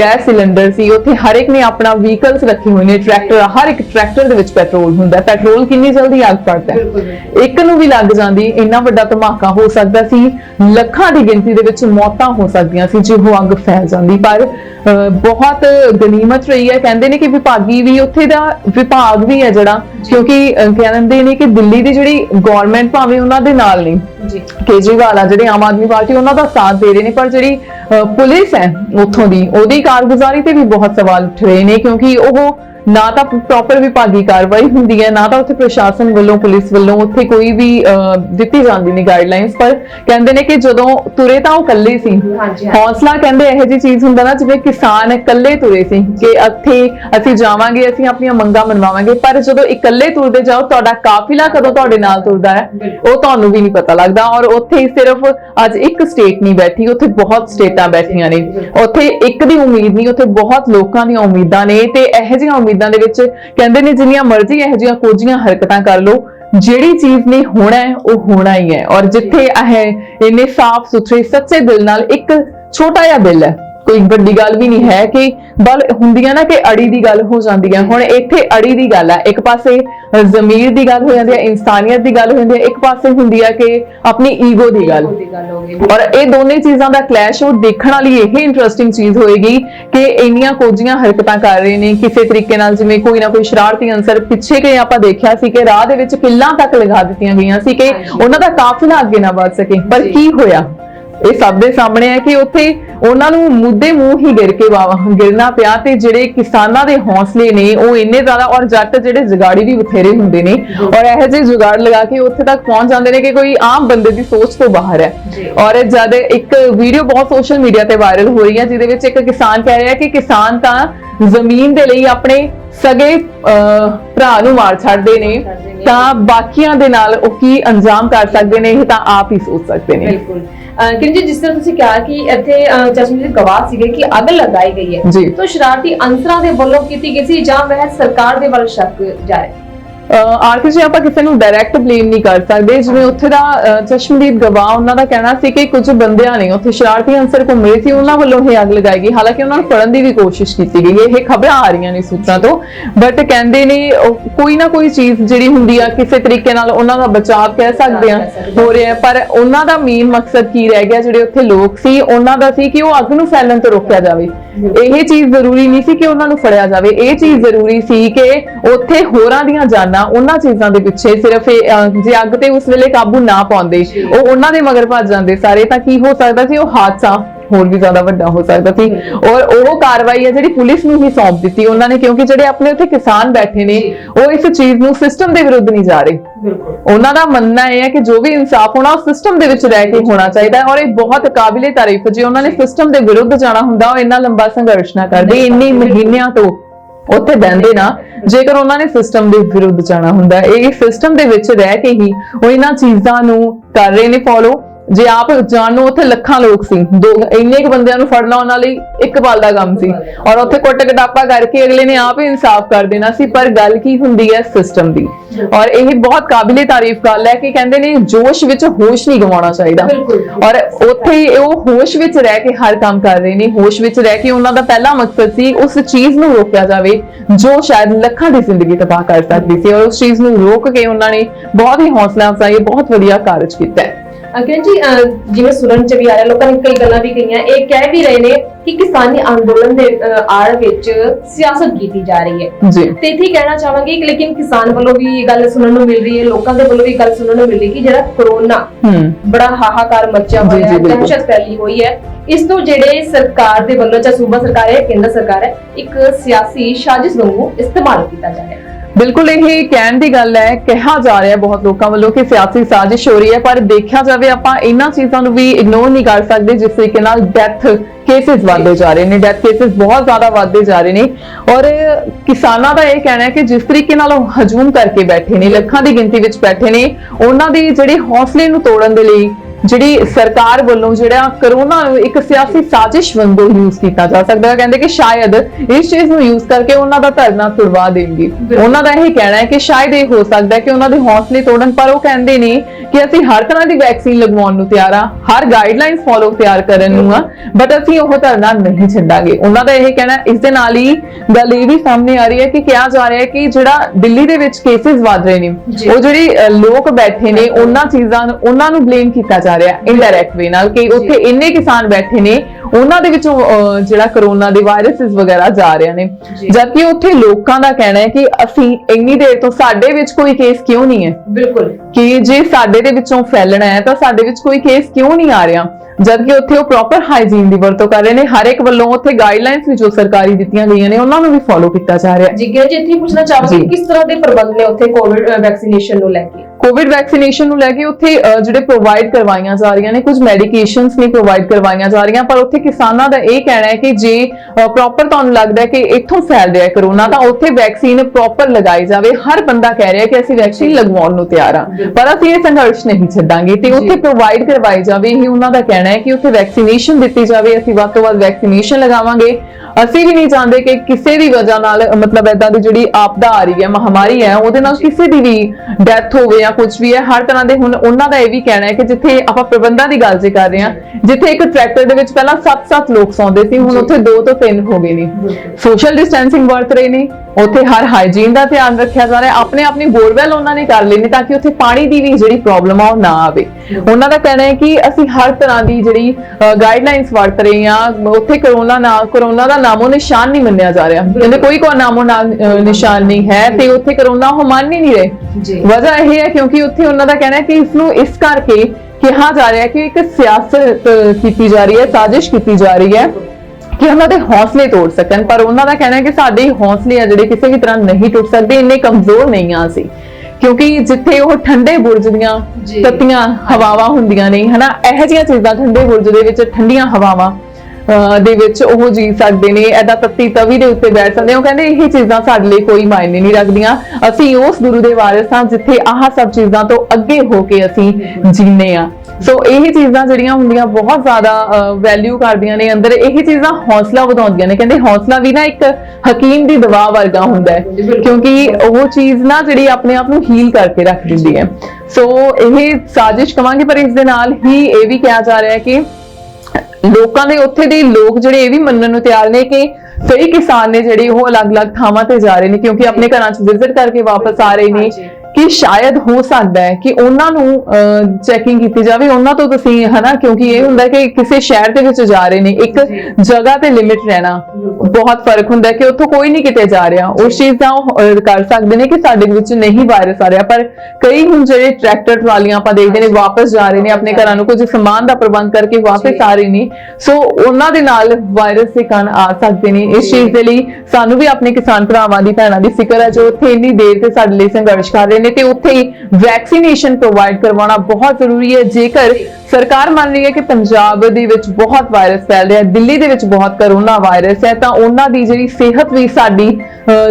ਗੈਸ ਸਿਲੰਡਰ ਸੀ ਉੱਥੇ ਹਰ ਇੱਕ ਨੇ ਆਪਣਾ ਵਹੀਕਲਸ ਰੱਖੇ ਹੋਏ ਨੇ ਟਰੈਕਟਰ ਹਰ ਇੱਕ ਟਰੈਕਟਰ ਦੇ ਵਿੱਚ ਪੈਟਰੋਲ ਹੁੰਦਾ ਪੈਟਰੋਲ ਕਿੰਨੀ ਜਲਦੀ ਅੱਗ ਫੜਦਾ ਇੱਕ ਨੂੰ ਵੀ ਲੱਗ ਜਾਂਦੀ ਇੰਨਾ ਵੱਡਾ ਧਮਾਕਾ ਹੋ ਸਕਦਾ ਸੀ ਲੱਖਾਂ ਦੀ ਗਿਣਤੀ ਦੇ ਵਿੱਚ ਮੌਤਾਂ ਹੋ ਸਕਦੀਆਂ ਸੀ ਜੇ ਉਹ ਅੱਗ ਫੈਲ ਜਾਂਦੀ। ਪਰ ਬਹੁਤ ਗਨੀਮਤ ਰਹੀ ਹੈ। ਕਹਿੰਦੇ ਨੇ ਕਿ ਵਿਭਾਗੀ ਵੀ ਉੱਥੇ ਦਾ ਵਿਭਾਗ ਵੀ ਹੈ ਜਿਹੜਾ ਕਿਉਂਕਿ ਕਹਿੰਦੇ ਨੇ ਕਿ ਦਿੱਲੀ ਦੀ ਜਿਹੜੀ ਗਵਰਨਮੈਂਟ ਭਾਵੇਂ ਉਹਨਾਂ ਦੇ ਨਾਲ ਨਹੀਂ ਜੀ। ਕੇਜਰੀਵਾਲ ਆ ਜਿਹੜੇ ਆਮ ਆਦਮੀ ਪਾਰਟੀ ਉਹਨਾਂ ਦਾ ਸਾਥ ਦੇ ਰਹੇ ਨੇ ਪਰ ਜਿਹੜੀ ਪੁਲਿਸ ਹੈ ਉੱਥੋਂ ਦੀ ਉਹਦੀ ਕਾਰਗੁਜ਼ਾਰੀ ਤੇ ਵੀ ਬਹੁਤ ਸਵਾਲ ਉੱਠ ਰਹੇ ਨੇ ਕਿਉਂਕਿ ਉਹ ਨਾ ਤਾਂ ਪ੍ਰੋਪਰ ਵਿਭਾਗੀ ਕਾਰਵਾਈ ਹੁੰਦੀ ਹੈ ਨਾ ਤਾਂ ਉੱਥੇ ਪ੍ਰਸ਼ਾਸਨ ਵੱਲੋਂ ਪੁਲਿਸ ਵੱਲੋਂ ਉੱਥੇ ਕੋਈ ਵੀ ਦਿੱਤੀ ਜਾਂਦੀ ਨਹੀਂ ਗਾਈਡਲਾਈਨਸ ਪਰ ਕਹਿੰਦੇ ਨੇ ਕਿ ਜਦੋਂ ਤੁਰੇ ਤਾਂ ਉਹ ਇਕੱਲੇ ਸੀ। ਹੌਸਲਾ ਕਹਿੰਦੇ ਇਹੋ ਜਿਹੀ ਚੀਜ਼ ਹੁੰਦਾ ਨਾ ਜਿਵੇਂ ਕਿਸਾਨ ਇਕੱਲੇ ਤੁਰੇ ਸੀ ਕਿ ਇੱਥੇ ਅਸੀਂ ਜਾਵਾਂਗੇ ਅਸੀਂ ਆਪਣੀਆਂ ਮੰਗਾਂ ਮਨਵਾਵਾਂਗੇ ਪਰ ਜਦੋਂ ਇਕੱਲੇ ਤੁਰਦੇ ਜਾਓ ਤੁਹਾਡਾ ਕਾਫਿਲਾ ਕਦੋਂ ਤੁਹਾਡੇ ਨਾਲ ਤੁਰਦਾ ਹੈ? ਉਹ ਤੁਹਾਨੂੰ ਵੀ ਨਹੀਂ ਪਤਾ ਲੱਗਦਾ ਔਰ ਉੱਥੇ ਸਿਰਫ ਅੱਜ ਇੱਕ ਸਟੇਟ ਨਹੀਂ ਬੈਠੀ ਉੱਥੇ ਬਹੁਤ ਸਟੇਟਾਂ ਬੈਠੀਆਂ ਨੇ। ਉੱਥੇ ਇੱਕ ਦੀ ਉਮੀਦ ਨਹੀਂ ਉੱਥੇ ਬਹੁਤ ਲੋਕਾਂ ਦੀਆਂ ਉਮੀਦਾਂ ਨੇ ਤੇ ਇਹੋ ਜਿਹੀਆਂ ਉਮੀਦਾਂ ਦੇ ਵਿੱਚ ਕਹਿੰਦੇ ਨੇ ਜਿੰਨੀਆਂ ਮਰਜ਼ੀ ਇਹੋ ਜਿਹੀਆਂ ਕੋਝੀਆਂ ਹਰਕਤਾਂ ਕਰ ਲਓ, ਜਿਹੜੀ ਚੀਜ਼ ਨੇ ਹੋਣਾ ਹੈ, ਉਹ ਹੋਣਾ ਹੀ ਹੈ। ਔਰ ਜਿੱਥੇ ਇਹ ਇੰਨੇ ਸਾਫ਼ ਸੁਥਰੇ ਸੱਚੇ ਦਿਲ ਨਾਲ ਇੱਕ ਛੋਟਾ ਜਿਹਾ ਦਿਲ ਹੈ ਕੋਈ ਵੱਡੀ ਗੱਲ ਵੀ ਨਹੀਂ ਹੈ ਕਿ ਬਲ ਹੁੰਦੀਆਂ ਨਾ ਕਿ ਅੜੀ ਦੀ ਗੱਲ ਹੋ ਜਾਂਦੀ ਹੈ ਹੁਣ ਇੱਥੇ ਅੜੀ ਦੀ ਗੱਲ ਹੈ ਇੱਕ ਪਾਸੇ ਜ਼ਮੀਰ ਦੀ ਗੱਲ ਹੋ ਜਾਂਦੀ ਹੈ ਇਨਸਾਨੀਅਤ ਦੀ ਗੱਲ ਹੋ ਜਾਂਦੀ ਹੈ ਇੱਕ ਪਾਸੇ ਹੁੰਦੀ ਹੈ ਕਿ ਆਪਣੀ ਈਗੋ ਦੀ ਗੱਲ। ਔਰ ਇਹ ਦੋਨੇ ਚੀਜ਼ਾਂ ਦਾ ਕਲੈਸ਼ ਉਹ ਦੇਖਣ ਵਾਲੀ ਇਹ ਇੰਟਰਸਟਿੰਗ ਚੀਜ਼ ਹੋਏਗੀ ਕਿ ਇੰਨੀਆਂ ਕੋਝੀਆਂ ਹਰਕਤਾਂ ਕਰ ਰਹੇ ਨੇ ਕਿਸੇ ਤਰੀਕੇ ਨਾਲ ਜਿਵੇਂ ਕੋਈ ਨਾ ਕੋਈ ਸ਼ਰਾਰਤੀ ਅੰਸਰ ਪਿੱਛੇ ਕੇ ਆਪਾਂ ਦੇਖਿਆ ਸੀ ਕਿ ਰਾਹ ਦੇ ਵਿੱਚ ਕਿੱਲਾਂ ਤੱਕ ਲਗਾ ਦਿੱਤੀਆਂ ਗਈਆਂ ਸੀ ਕਿ। ਉਹਨਾਂ ਦਾ ਕਾਫਲਾ ਅੱਗੇ ਨਾ ਵੱਧ ਸਕੇ। ਪਰ। ਕੀ ਹੋਇਆ? ਇਹ ਸਭ ਦੇ ਸਾਹਮਣੇ ਹੈ ਕਿ ਉੱਥੇ ਉਹਨਾਂ ਨੂੰ ਮੁੱਦੇ ਮੂੰਹ ਹੀ ਗਿਰ ਕੇ ਗਿਰਨਾ ਪਿਆ ਤੇ ਜਿਹੜੇ ਕਿਸਾਨਾਂ ਦੇ ਹੌਸਲੇ ਨੇ ਉਹ ਇੰਨੇ ਜ਼ਿਆਦਾ ਔਰ ਜੱਟ ਜਿਹੜੇ ਜੁਗਾੜੀ ਵੀ ਬਥੇਰੇ ਹੁੰਦੇ ਨੇ ਔਰ ਇਹੋ ਜਿਹੇ ਜੁਗਾੜ ਲਗਾ ਕੇ ਉੱਥੇ ਤੱਕ ਪਹੁੰਚ ਜਾਂਦੇ ਨੇ ਕਿ ਕੋਈ ਆਮ ਬੰਦੇ ਦੀ ਸੋਚ ਤੋਂ ਬਾਹਰ ਹੈ। ਔਰ ਜਦ ਇੱਕ ਵੀਡੀਓ ਬਹੁਤ ਸੋਸ਼ਲ ਮੀਡੀਆ ਤੇ ਵਾਇਰਲ ਹੋ ਰਹੀ ਹੈ ਜਿਹਦੇ ਵਿੱਚ ਇੱਕ ਕਿਸਾਨ ਕਹਿ ਰਿਹਾ ਕਿ ਕਿਸਾਨ ਤਾਂ ਜ਼ਮੀਨ ਦੇ ਲਈ ਆਪਣੇ ਸਗੇ ਭਰਾ ਨੂੰ ਮਾਰ ਛੱਡਦੇ ਨੇ। ਤਾਂ ਬਾਕੀਆਂ ਦੇ ਨਾਲ ਉਹ ਕੀ ਅੰਜਾਮ ਕਰ ਸਕਦੇ ਨੇ ਇਹ ਤਾਂ ਆਪ ਹੀ ਸੋਚ ਸਕਦੇ ਨੇ ਬਿਲਕੁਲ ਕਿਰਨ ਜੀ ਜਿਸ ਤਰ੍ਹਾਂ ਤੁਸੀਂ ਕਿਹਾ ਕਿ ਇੱਥੇ ਅਹ, ਚਸ਼ਮਦੀਦ ਗਵਾਹ ਸੀਗੇ ਕਿ ਅੱਗ ਲਗਾਈ ਗਈ ਹੈ। ਤਾਂ ਸ਼ਰਾਰਤੀ ਅੰਸਰਾਂ ਦੇ ਵੱਲੋਂ ਕੀਤੀ ਗਈ ਸੀ ਜਾਂ ਵह ਸਰਕਾਰ ਦੇ ਵੱਲ ਸ਼ੱਕ ਜਾ ਰਿਹਾ ਆਰਕੇ ਜੀ ਆਪਾਂ ਕਿਸੇ ਨੂੰ ਡਾਇਰੈਕਟ ਬਲੇਮ ਨਹੀਂ ਕਰ ਸਕਦੇ। ਜਿਵੇਂ ਉੱਥੇ ਦਾ ਅਹ, ਚਸ਼ਮਦੀਦ ਗਵਾਹ ਉਹਨਾਂ ਦਾ ਕਹਿਣਾ ਸੀ ਕਿ ਕੁਝ ਬੰਦਿਆਂ ਨੇ ਉੱਥੇ ਸ਼ਰਾਰਤੀ ਅੰਸਰ ਘੁੰਮ ਰਹੇ ਸੀ ਉਹਨਾਂ ਵੱਲੋਂ ਇਹ ਅੱਗ ਲਗਾਈ ਗਈ। ਹਾਲਾਂਕਿ ਉਹਨਾਂ ਨੂੰ ਫੜਨ ਦੀ ਵੀ ਕੋਸ਼ਿਸ਼ ਕੀਤੀ ਗਈ। ਇਹ ਖਬਰਾਂ ਆ ਰਹੀਆਂ ਨੇ ਸੂਤਰਾਂ ਤੋਂ। ਬਟ ਕਹਿੰਦੇ ਨੇ ਕੋਈ ਨਾ ਕੋਈ ਚੀਜ਼ ਜਿਹੜੀ ਹੁੰਦੀ ਆ ਕਿਸੇ ਤਰੀਕੇ ਨਾਲ ਉਹਨਾਂ ਦਾ ਬਚਾਅ ਕਹਿ ਸਕਦੇ ਆ ਕਹਿ ਸਕਦੇ ਹਾਂ। ਹੋ ਰਿਹਾ ਪਰ ਉਹਨਾਂ ਦਾ ਮੇਨ ਮਕਸਦ ਕੀ ਰਹਿ ਗਿਆ? ਜਿਹੜੇ ਉੱਥੇ ਲੋਕ ਸੀ ਉਹਨਾਂ ਦਾ ਸੀ ਕਿ ਉਹ ਅੱਗ ਨੂੰ ਫੈਲਣ ਤੋਂ ਰੋਕਿਆ ਜਾਵੇ। ਇਹ ਚੀਜ਼ ਜ਼ਰੂਰੀ ਨਹੀਂ ਸੀ ਕਿ ਉਹਨਾਂ ਨੂੰ ਫੜਿਆ ਜਾਵੇ। ਇਹ ਚੀਜ਼ ਜ਼ਰੂਰੀ ਸੀ ਕਿ ਉੱਥੇ ਹੋਰਾਂ ਦੀਆਂ ਜਾਨਾਂ ਉਹਨਾਂ ਚੀਜ਼ਾਂ ਦੇ ਪਿੱਛੇ ਸਿਰਫ ਜੇ ਅੱਗ ਤੇ ਉਸ ਵੇਲੇ ਕਾਬੂ ਨਾ ਪਾਉਂਦੇ। ਉਹ ਉਹਨਾਂ ਦੇ ਮਗਰ ਭੱਜ ਜਾਂਦੇ ਸਾਰੇ ਤਾਂ ਕੀ ਹੋ ਸਕਦਾ ਸੀ ਉਹ ਹਾਦਸਾ ਹੋਰ ਵੀ ਜ਼ਿਆਦਾ ਵੱਡਾ ਹੋ ਸਕਦਾ ਸੀ ਔਰ ਉਹ ਕਾਰਵਾਈ ਹੈ ਜਿਹੜੀ ਪੁਲਿਸ ਨੂੰ ਹੀ ਸੌਂਪ ਦਿੱਤੀ ਉਹਨਾਂ ਨੇ ਕਿਉਂਕਿ ਜਿਹੜੇ ਆਪਣੇ ਉੱਥੇ ਕਿਸਾਨ ਬੈਠੇ ਨੇ। ਉਹ ਇਸ ਚੀਜ਼ ਨੂੰ ਸਿਸਟਮ ਦੇ ਵਿਰੁੱਧ ਨਹੀਂ ਜਾ ਰਹੇ ਬਿਲਕੁਲ ਉਹਨਾਂ ਦਾ ਮੰਨਣਾ ਇਹ ਹੈ ਕਿ ਜੋ ਵੀ ਇਨਸਾਫ ਹੋਣਾ ਉਹ ਸਿਸਟਮ ਦੇ ਵਿੱਚ ਰਹਿ ਕੇ ਹੋਣਾ ਚਾਹੀਦਾ ਹੈ ਔਰ ਇਹ ਬਹੁਤ ਕਾਬਿਲੇ ਤਾਰੀਫ ਜੇ ਉਹਨਾਂ ਨੇ ਸਿਸਟਮ ਦੇ ਵਿਰੁੱਧ ਜਾਣਾ ਹੁੰਦਾ ਉਹ ਇੰਨਾ ਲੰਬਾ ਸੰਘਰਸ਼ ਨਾ ਕਰਦੇ ਇੰਨੇ ਮਹੀਨਿਆਂ ਤੋਂ ਉੱਥੇ ਬੈੰਦੇ ਨਾ, ਜੇਕਰ ਉਹਨਾਂ ਨੇ ਸਿਸਟਮ ਦੇ ਵਿਰੁੱਧ ਜਾਣਾ ਹੁੰਦਾ ਇਹ ਸਿਸਟਮ ਦੇ ਵਿੱਚ ਰਹਿ ਕੇ ਹੀ ਉਹ ਇਹਨਾਂ ਚੀਜ਼ਾਂ ਨੂੰ ਕਰ ਰਹੇ ਨੇ ਫੋਲੋ ਜੇ ਆਪ ਜਾਣੋ ਉੱਥੇ ਲੱਖਾਂ ਲੋਕ ਸੀ। ਦੋ ਇੰਨੇ ਕੁ ਬੰਦਿਆਂ ਨੂੰ ਫੜਨਾ ਉਹਨਾਂ ਲਈ ਇੱਕ ਪਲ ਦਾ ਕੰਮ ਸੀ। ਔਰ ਉੱਥੇ ਕੁੱਟ ਕਟਾਪਾ ਕਰਕੇ ਅਗਲੇ ਨੇ ਆਪ ਹੀ ਇਨਸਾਫ ਕਰ ਦੇਣਾ ਸੀ ਪਰ ਗੱਲ ਕੀ ਹੁੰਦੀ ਹੈ ਸਿਸਟਮ ਦੀ? ਔਰ ਇਹ ਬਹੁਤ ਕਾਬਿਲੇ ਤਾਰੀਫ ਗੱਲ ਹੈ ਕਿ ਕਹਿੰਦੇ ਨੇ ਜੋਸ਼ ਵਿੱਚ ਹੋਸ਼ ਨਹੀਂ ਗਵਾਉਣਾ ਚਾਹੀਦਾ। ਔਰ ਉੱਥੇ ਹੀ ਉਹ ਹੋਸ਼ ਵਿੱਚ ਰਹਿ ਕੇ ਹਰ ਕੰਮ ਕਰ ਰਹੇ ਨੇ। ਹੋਸ਼ ਵਿੱਚ ਰਹਿ ਕੇ ਉਹਨਾਂ ਦਾ ਪਹਿਲਾ ਮਕਸਦ ਸੀ ਉਸ ਚੀਜ਼ ਨੂੰ ਰੋਕਿਆ ਜਾਵੇ ਜੋ ਸ਼ਾਇਦ ਲੱਖਾਂ ਦੀ ਜ਼ਿੰਦਗੀ ਤਬਾਹ ਕਰ ਸਕਦੀ ਸੀ। ਔਰ ਉਸ ਚੀਜ਼ ਨੂੰ ਰੋਕ ਕੇ ਉਹਨਾਂ ਨੇ ਬਹੁਤ ਹੀ ਹੌਸਲਾ ਅਫਜ਼ਾਈ ਬਹੁਤ ਵਧੀਆ ਕਾਰਜ ਕੀਤਾ ਹੈ। ਅਹ ਕਿਰਨ ਜੀ ਅਹ ਜਿਵੇਂ ਸੁਣਨ ਚ ਵੀ ਆ ਰਿਹਾ ਲੋਕਾਂ ਨੇ ਕਈ ਗੱਲਾਂ ਵੀ ਕਹੀਆਂ। ਇਹ ਕਹਿ ਵੀ ਰਹੇ ਨੇ ਕਿ ਕਿਸਾਨੀ ਅੰਦੋਲਨ ਦੇ ਅਹ, ਆੜ ਵਿੱਚ ਸਿਆਸਤ ਕੀਤੀ ਜਾ ਰਹੀ ਹੈ। ਜੀ। ਤੇ ਇੱਥੇ ਹੀ ਕਹਿਣਾ ਚਾਹਾਂਗੀ ਕਿ ਲੇਕਿਨ ਕਿਸਾਨ ਵੱਲੋਂ ਵੀ ਇਹ ਗੱਲ ਸੁਣਨ ਨੂੰ ਮਿਲ ਰਹੀ ਹੈ ਲੋਕਾਂ ਦੇ ਵੱਲੋਂ ਵੀ ਇਹ ਗੱਲ ਸੁਣਨ ਨੂੰ ਮਿਲ ਰਹੀ ਕਿ ਜਿਹੜਾ ਕਰੋਨਾ ਹੂੰ। ਬੜਾ ਹਾਹਾਕਾਰ ਮੱਚਿਆ ਜੀ, ਹੋਇਆ ਜੀ, ਹੈ ਬਿਲਕੁਲ। ਦਹਿਸ਼ਤ ਫੈਲੀ ਹੋਈ ਹੈ। ਇਸ ਤੋਂ ਜਿਹੜੇ ਸਰਕਾਰ ਦੇ ਵੱਲੋਂ ਚਾਹੇ ਸੂਬਾ ਸਰਕਾਰ ਹੈ ਕੇਂਦਰ ਸਰਕਾਰ ਹੈ ਇੱਕ ਸਿਆਸੀ ਸਾਜ਼ਿਸ਼ ਵਾਂਗੂ ਇਸਤੇਮਾਲ ਕੀਤਾ ਜਾ ਰਿਹਾ ਹੈ। ਬਿਲਕੁਲ ਇਹ ਕਹਿਣ ਦੀ ਗੱਲ ਹੈ, ਕਿਹਾ ਜਾ ਰਿਹਾ ਬਹੁਤ ਲੋਕਾਂ ਵੱਲੋਂ ਕਿ ਸਿਆਸੀ ਸਾਜ਼ਿਸ਼ ਹੋ ਰਹੀ ਹੈ, ਪਰ ਦੇਖਿਆ ਜਾਵੇ ਆਪਾਂ ਇਹਨਾਂ ਚੀਜ਼ਾਂ ਨੂੰ ਵੀ ਇਗਨੋਰ ਨਹੀਂ ਕਰ ਸਕਦੇ ਜਿਸ ਤਰੀਕੇ ਨਾਲ ਡੈਥ ਕੇਸਿਸ ਵਧਦੇ ਜਾ ਰਹੇ ਨੇ ਡੈਥ ਕੇਸਿਸ ਬਹੁਤ ਜ਼ਿਆਦਾ ਵਧਦੇ ਜਾ ਰਹੇ ਨੇ। ਔਰ ਕਿਸਾਨਾਂ ਦਾ ਇਹ ਕਹਿਣਾ ਹੈ ਕਿ ਜਿਸ ਤਰੀਕੇ ਨਾਲ ਉਹ ਹਜੂਮ ਕਰਕੇ ਬੈਠੇ ਨੇ, ਲੱਖਾਂ ਦੀ ਗਿਣਤੀ ਵਿੱਚ ਬੈਠੇ ਨੇ, ਉਹਨਾਂ ਦੇ ਜਿਹੜੇ ਹੌਸਲੇ ਨੂੰ ਤੋੜਨ ਦੇ ਲਈ ਜਿਹੜੀ ਸਰਕਾਰ ਵੱਲੋਂ ਜਿਹੜਾ ਕਰੋਨਾ ਨੂੰ ਇੱਕ ਸਿਆਸੀ ਸਾਜ਼ਿਸ਼ ਵਾਂਗੂ ਯੂਜ਼ ਕੀਤਾ ਜਾ ਸਕਦਾ ਹੈ। ਕਹਿੰਦੇ ਕਿ ਸ਼ਾਇਦ ਇਸ ਚੀਜ਼ ਨੂੰ ਯੂਜ਼ ਕਰਕੇ ਉਹਨਾਂ ਦਾ ਧਰਨਾ ਤੁੜਵਾ ਦੇਣਗੇ। ਉਹਨਾਂ ਦਾ ਇਹ ਕਹਿਣਾ ਹੈ ਕਿ ਸ਼ਾਇਦ ਇਹ ਹੋ ਸਕਦਾ ਹੈ ਕਿ ਉਹਨਾਂ ਦੇ ਹੌਸਲੇ ਤੋੜਨ ਪਰ ਉਹ ਕਹਿੰਦੇ ਨੇ ਕਿ ਅਸੀਂ ਹਰ ਤਰ੍ਹਾਂ ਦੀ ਵੈਕਸੀਨ ਲਗਵਾਉਣ ਨੂੰ ਤਿਆਰ ਆ ਹਰ ਗਾਈਡਲਾਈਨਸ ਫੋਲੋ ਤਿਆਰ ਕਰਨ ਨੂੰ ਆ ਬਟ ਅਸੀਂ ਉਹ ਧਰਨਾ ਨਹੀਂ ਛੱਡਾਂਗੇ। ਉਹਨਾਂ ਦਾ ਇਹ ਕਹਿਣਾ ਇਸ ਦੇ ਨਾਲ ਹੀ ਗੱਲ ਇਹ ਵੀ ਸਾਹਮਣੇ ਆ ਰਹੀ ਹੈ ਕਿ ਕਿਹਾ ਜਾ ਰਿਹਾ ਹੈ ਕਿ ਜਿਹੜਾ ਦਿੱਲੀ ਦੇ ਵਿੱਚ ਕੇਸਿਸ ਵਧ ਰਹੇ ਨੇ। ਉਹ ਜਿਹੜੇ ਲੋਕ ਬੈਠੇ ਨੇ ਉਹਨਾਂ ਚੀਜ਼ਾਂ ਨੂੰ ਉਹਨਾਂ ਨੂੰ ਬਲੇਮ ਕੀਤਾ ਜਾ ਰਿਹਾ ਇਨਡਾਇਰੈਕਟ ਵੇ ਨਾਲ ਕਿ ਉੱਥੇ ਇੰਨੇ ਕਿਸਾਨ ਬੈਠੇ ਨੇ ਉਹਨਾਂ ਦੇ ਵਿੱਚੋਂ ਜਿਹੜਾ ਕਰੋਨਾ ਦੇ ਵਾਇਰਸਸ ਵਗੈਰਾ ਜਾ ਰਹੇ ਨੇ। ਜੀ। ਜਦਕਿ ਉੱਥੇ ਲੋਕਾਂ ਦਾ ਕਹਿਣਾ ਹੈ ਕਿ ਅਸੀਂ ਇੰਨੀ ਦੇਰ ਤੋਂ ਸਾਡੇ ਵਿੱਚ ਕੋਈ ਕੇਸ ਕਿਉਂ ਨਹੀਂ ਹੈ? ਬਿਲਕੁਲ। ਕਿ ਜੇ ਸਾਡੇ ਦੇ ਵਿੱਚੋਂ ਫੈਲਣਾ ਹੈ ਤਾਂ ਸਾਡੇ ਵਿੱਚ ਕੋਈ ਕੇਸ ਕਿਉਂ ਨਹੀਂ ਆ ਰਿਹਾ? ਜਦਕਿ ਉੱਥੇ ਉਹ ਪ੍ਰੋਪਰ ਹਾਈਜੀਨ ਦੀ ਵਰਤੋਂ ਕਰ ਰਹੇ ਨੇ ਹਰ ਇੱਕ ਵੱਲੋਂ ਉੱਥੇ ਗਾਈਡਲਾਈਨਸ ਵੀ ਜੋ ਸਰਕਾਰੀ ਦਿੱਤੀਆਂ ਗਈਆਂ ਨੇ ਉਹਨਾਂ ਨੂੰ ਵੀ ਫੋਲੋ ਕੀਤਾ ਜਾ ਰਿਹਾ ਹੈ। ਜਿਗਰ ਜੀ ਇੱਥੇ ਪੁੱਛਣਾ ਚਾਹਾਂਗੀ ਜੀ। ਕਿਸ ਤਰ੍ਹਾਂ ਦੇ ਪ੍ਰਬੰਧ ਨੇ ਉੱਥੇ ਕੋਵਿਡ ਵੈਕਸੀਨੇਸ਼ਨ ਨੂੰ ਲੈ ਕੇ? ਕੋਵਿਡ ਵੈਕਸੀਨੇਸ਼ਨ ਨੂੰ ਲੈ ਕੇ ਉੱਥੇ ਜਿਹੜੇ ਪ੍ਰੋਵਾਈਡ ਕਰਵਾਈਆਂ ਜਾ ਰਹੀਆਂ ਨੇ ਕੁਝ ਮੈਡੀਕੇਸ਼ਨਸ ਨਹੀਂ ਪ੍ਰੋਵਾਈਡ ਕਰਵਾਈਆਂ ਜਾ ਰਹੀਆਂ ਪਰ ਉੱਥੇ ਕਿਸਾਨਾਂ ਦਾ ਇਹ ਕਹਿਣਾ ਹੈ ਕਿ ਜੇ ਪ੍ਰੋਪਰ ਤੁਹਾਨੂੰ ਲੱਗਦਾ ਹੈ ਕਿ ਇੱਥੋਂ ਫੈਲ ਰਿਹਾ ਹੈ ਕਰੋਨਾ ਤਾਂ ਉੱਥੇ ਵੈਕਸੀਨ ਪ੍ਰੋਪਰ ਲਗਾਈ ਜਾਵੇ। ਹਰ ਬੰਦਾ ਕਹਿ ਰਿਹਾ ਕਿ ਅਸੀਂ ਵੈਕਸੀਨ ਲਗਵਾਉਣ ਨੂੰ ਤਿਆਰ ਹਾਂ ਪਰ ਅਸੀਂ ਇਹ ਸੰਘਰਸ਼ ਨਹੀਂ ਛੱਡਾਂਗੇ। ਤੇ ਉੱਥੇ ਪ੍ਰੋਵਾਈਡ ਕਰਵਾਈ ਜਾਵੇ ਇਹ ਉਹਨਾਂ ਦਾ ਕਹਿਣਾ ਹੈ ਕਿ ਉੱਥੇ ਵੈਕਸੀਨੇਸ਼ਨ ਦਿੱਤੀ ਜਾਵੇ ਅਸੀਂ ਵੱਧ ਤੋਂ ਵੱਧ ਵੈਕਸੀਨੇਸ਼ਨ ਲਗਾਵਾਂਗੇ। ਅਸੀਂ ਵੀ ਨਹੀਂ ਚਾਹੁੰਦੇ ਕਿ ਕਿਸੇ ਦੀ ਵਜ੍ਹਾ ਨਾਲ ਮਤਲਬ ਏਦਾਂ ਦੀ ਜਿਹੜੀ ਆਪਦਾ ਆ ਰਹੀ ਹੈ ਮਹਾਮਾਰੀ ਹੈ ਉਹਦੇ ਨਾਲ ਕਿਸੇ ਦੀ ਵੀ ਡੈਥ ਹੋਵੇ ਜਾਂ ਕੁਝ ਵੀ ਹੈ ਹਰ ਤਰ੍ਹਾਂ ਦੇ ਹੁਣ ਉਹਨਾਂ ਦਾ ਇਹ ਵੀ ਕਹਿਣਾ ਹੈ ਕਿ ਜਿੱਥੇ ਆਪਾਂ ਪ੍ਰਬੰਧਾਂ ਦੀ ਗੱਲ ਜੇ ਕਰ ਰਹੇ ਹਾਂ ਜਿੱਥੇ ਇੱਕ ਟਰੈਕਟਰ ਦੇ ਵਿੱਚ ਪਹਿਲਾਂ 7-7 ਲੋਕ ਸੌਂਦੇ ਸੀ ਹੁਣ ਉੱਥੇ 2 ਤੋਂ 3 ਹੋ ਗਏ ਨੇ। ਸੋਸ਼ਲ ਡਿਸਟੈਂਸਿੰਗ ਵਰਤ ਰਹੇ ਨੇ ਉੱਥੇ ਹਰ ਹਾਈਜੀਨ ਦਾ ਧਿਆਨ ਰੱਖਿਆ ਜਾ ਰਿਹਾ ਆਪਣੇ ਆਪਣੀ ਬੋਰਵੈਲ ਉਹਨਾਂ ਨੇ ਕਰ ਲੈਣੀ ਤਾਂ ਕਿ ਉੱਥੇ ਪਾਣੀ ਦੀ ਵੀ ਜਿਹੜੀ ਪ੍ਰੋਬਲਮ ਆ ਉਹ ਨਾ ਆਵੇ। ਉਹਨਾਂ ਦਾ ਕਹਿਣਾ ਹੈ ਕਿ ਅਸੀਂ ਹਰ ਤਰ੍ਹਾਂ ਦੀ ਜਿਹੜੀ ਗਾਈਡਲਾਈਨਸ ਵਰਤ ਰਹੇ ਹਾਂ ਉੱਥੇ ਕਰੋਨਾ ਨਾ ਕਰੋਨਾ ਦਾ ਨਾਮੋ ਨਿਸ਼ਾਨ ਨਹੀਂ ਮੰਨਿਆ ਜਾ ਰਿਹਾ। ਕਹਿੰਦੇ ਕੋਈ ਕੋ ਨਾਮੋ ਨਿਸ਼ਾਨ ਨਹੀਂ ਹੈ ਤੇ ਉੱਥੇ ਕਰੋਨਾ ਉਹ ਮੰਨ ਹੀ ਨਹੀਂ ਰਹੇ। ਜੀ। ਵਜ੍ਹਾ ਇਹ ਹੈ ਕਿਉਂਕਿ ਉੱਥੇ ਉਹਨਾਂ ਦਾ ਕਹਿਣਾ ਹੈ ਕਿ ਇਸ ਨੂੰ ਇਸ ਕਰਕੇ ਕਿਹਾ ਜਾ ਰਿਹਾ ਹੈ ਕਿ ਇੱਕ ਸਿਆਸਤ ਕੀਤੀ ਜਾ ਰਹੀ ਹੈ ਸਾਜ਼ਿਸ਼ ਕੀਤੀ ਜਾ ਰਹੀ ਹੈ ਕਿ ਉਹਨਾਂ ਦੇ ਹੌਸਲੇ ਤੋੜ ਸਕਣ ਪਰ ਉਹਨਾਂ ਦਾ ਕਹਿਣਾ ਹੈ ਕਿ ਸਾਡੇ ਹੌਸਲੇ ਆ ਜਿਹੜੇ ਕਿਸੇ ਵੀ ਤਰ੍ਹਾਂ ਨਹੀਂ ਟੁੱਟ ਸਕਦੇ ਇੰਨੇ ਕਮਜ਼ੋਰ ਨਹੀਂ ਆ ਅਸੀਂ ਕਿਉਂਕਿ ਜਿੱਥੇ ਉਹ ਠੰਡੇ ਬੁਰਜ ਦੀਆਂ। ਤੱਤੀਆਂ ਹਵਾਵਾਂ ਹੁੰਦੀਆਂ ਨੇ ਹਨਾ ਇਹੋ ਜਿਹੀਆਂ ਚੀਜ਼ਾਂ ਠੰਡੇ ਬੁਰਜ ਦੇ ਵਿੱਚ ਠੰਡੀਆਂ ਹਵਾਵਾਂ ਦੇ ਵਿੱਚ ਉਹ ਜੀ ਸਕਦੇ ਨੇ ਐਦਾ ਤੱਤੀ ਤਵੀ ਦੇ ਉੱਤੇ ਬੈਠ ਸਕਦੇ। ਉਹ ਕਹਿੰਦੇ ਇਹ ਚੀਜ਼ਾਂ ਸਾਡੇ ਲਈ ਕੋਈ ਮਾਇਨੇ ਨਹੀਂ ਰੱਖਦੀਆਂ। ਅਸੀਂ ਉਸ ਗੁਰੂ ਦੇ ਵਾਰਿਸ ਹਾਂ ਜਿੱਥੇ ਆਹ ਸਭ ਚੀਜ਼ਾਂ ਤੋਂ ਅੱਗੇ ਹੋ ਕੇ ਅਸੀਂ ਜੀਨੇ ਆ ਸੋ ਇਹ ਚੀਜ਼ਾਂ ਜਿਹੜੀਆਂ ਹੁੰਦੀਆਂ ਬਹੁਤ ਜ਼ਿਆਦਾ ਵੈਲਿਊ ਕਰਦੀਆਂ ਨੇ। ਅੰਦਰ ਇਹ ਚੀਜ਼ਾਂ ਹੌਸਲਾ ਵਧਾਉਂਦੀਆਂ ਨੇ। ਕਹਿੰਦੇ ਹੌਸਲਾ ਵੀ ਨਾ ਇੱਕ ਹਕੀਮ ਦੀ ਦਵਾ ਵਰਗਾ ਹੁੰਦਾ ਹੈ। ਕਿਉਂਕਿ ਉਹ ਚੀਜ਼ ਨਾ ਜਿਹੜੀ ਆਪਣੇ ਆਪ ਨੂੰ ਹੀਲ ਕਰਕੇ ਰੱਖ ਦਿੰਦੀ ਹੈ। ਸੋ ਇਹ ਸਾਜ਼ਿਸ਼ ਕਵਾਂਗੇ ਪਰ ਇਸ ਦੇ ਨਾਲ ਹੀ ਇਹ ਵੀ ਕਿਹਾ ਜਾ ਰਿਹਾ ਹੈ ਕਿ ਲੋਕਾਂ ਦੇ ਉੱਥੇ ਦੇ ਲੋਕ ਜਿਹੜੇ ਇਹ ਵੀ ਮੰਨਣ ਨੂੰ ਤਿਆਰ ਨੇ ਕਿ ਕਈ ਕਿਸਾਨ ਨੇ ਜਿਹੜੇ ਉਹ ਅਲੱਗ-ਅਲੱਗ ਥਾਵਾਂ ਤੇ ਜਾ ਰਹੇ ਨੇ ਕਿਉਂਕਿ ਆਪਣੇ ਘਰਾਂ 'ਚ ਵਿਜ਼ਿਟ ਕਰਕੇ ਵਾਪਸ ਆ ਰਹੇ ਨੇ। ਕਿ ਸ਼ਾਇਦ ਹੋ ਸਕਦਾ ਹੈ ਕਿ ਉਹਨਾਂ ਨੂੰ ਚੈਕਿੰਗ ਕੀਤੀ ਜਾਵੇ। ਉਹਨਾਂ ਤੋਂ ਤੁਸੀਂ ਹਨਾ ਕਿਉਂਕਿ ਇਹ ਹੁੰਦਾ ਕਿ ਕਿਸੇ ਸ਼ਹਿਰ ਦੇ ਵਿੱਚ ਜਾ ਰਹੇ ਨੇ ਇੱਕ ਜਗ੍ਹਾ ਤੇ ਲਿਮਿਟ ਰਹਿਣਾ ਬਹੁਤ ਫ਼ਰਕ ਹੁੰਦਾ ਕਿ ਉੱਥੋਂ ਕੋਈ ਨਹੀਂ ਕਿਤੇ ਜਾ ਰਿਹਾ। ਉਸ ਚੀਜ਼ ਦਾ ਉਹ ਕਰ ਸਕਦੇ ਨੇ ਕਿ ਸਾਡੇ ਵਿੱਚ ਨਹੀਂ ਵਾਇਰਸ ਆ ਰਿਹਾ ਪਰ ਕਈ ਹੁਣ ਜਿਹੜੇ ਟਰੈਕਟਰ ਟਰਾਲੀਆਂ ਆਪਾਂ ਦੇਖਦੇ ਨੇ ਵਾਪਸ ਜਾ ਰਹੇ ਨੇ ਆਪਣੇ ਘਰਾਂ ਨੂੰ ਕੁਝ ਸਮਾਨ ਦਾ ਪ੍ਰਬੰਧ ਕਰਕੇ ਵਾਪਸ ਆ ਰਹੇ ਨੇ। ਸੋ ਉਹਨਾਂ ਦੇ ਨਾਲ ਵਾਇਰਸ ਦੇ ਕਣ ਆ ਸਕਦੇ ਨੇ। ਇਸ ਚੀਜ਼ ਦੇ ਲਈ ਸਾਨੂੰ ਵੀ ਆਪਣੇ ਕਿਸਾਨ ਭਰਾਵਾਂ ਦੀ ਭੈਣਾਂ ਦੀ ਫਿਕਰ ਹੈ ਜੋ ਉੱਥੇ ਇੰਨੀ ਦੇਰ ਤੇ ਸਾਡੇ ਲਈ ਸੰਘਰਸ਼ ਕਰ ਰਹੇ ਨੇ ਤੇ ਉੱਥੇ ਹੀ ਵੈਕਸੀਨੇਸ਼ਨ ਪ੍ਰੋਵਾਈਡ ਕਰਵਾਉਣਾ ਬਹੁਤ ਜ਼ਰੂਰੀ ਹੈ। ਜੇਕਰ ਸਰਕਾਰ ਮੰਨ ਰਹੀ ਹੈ ਕਿ ਪੰਜਾਬ ਦੇ ਵਿੱਚ ਬਹੁਤ ਵਾਇਰਸ ਫੈਲ ਰਿਹਾ ਹੈ ਦਿੱਲੀ ਦੇ ਵਿੱਚ ਬਹੁਤ ਕਰੋਨਾ ਵਾਇਰਸ ਹੈ ਤਾਂ ਉਹਨਾਂ ਦੀ ਜਿਹੜੀ ਸਿਹਤ ਵੀ ਸਾਡੀ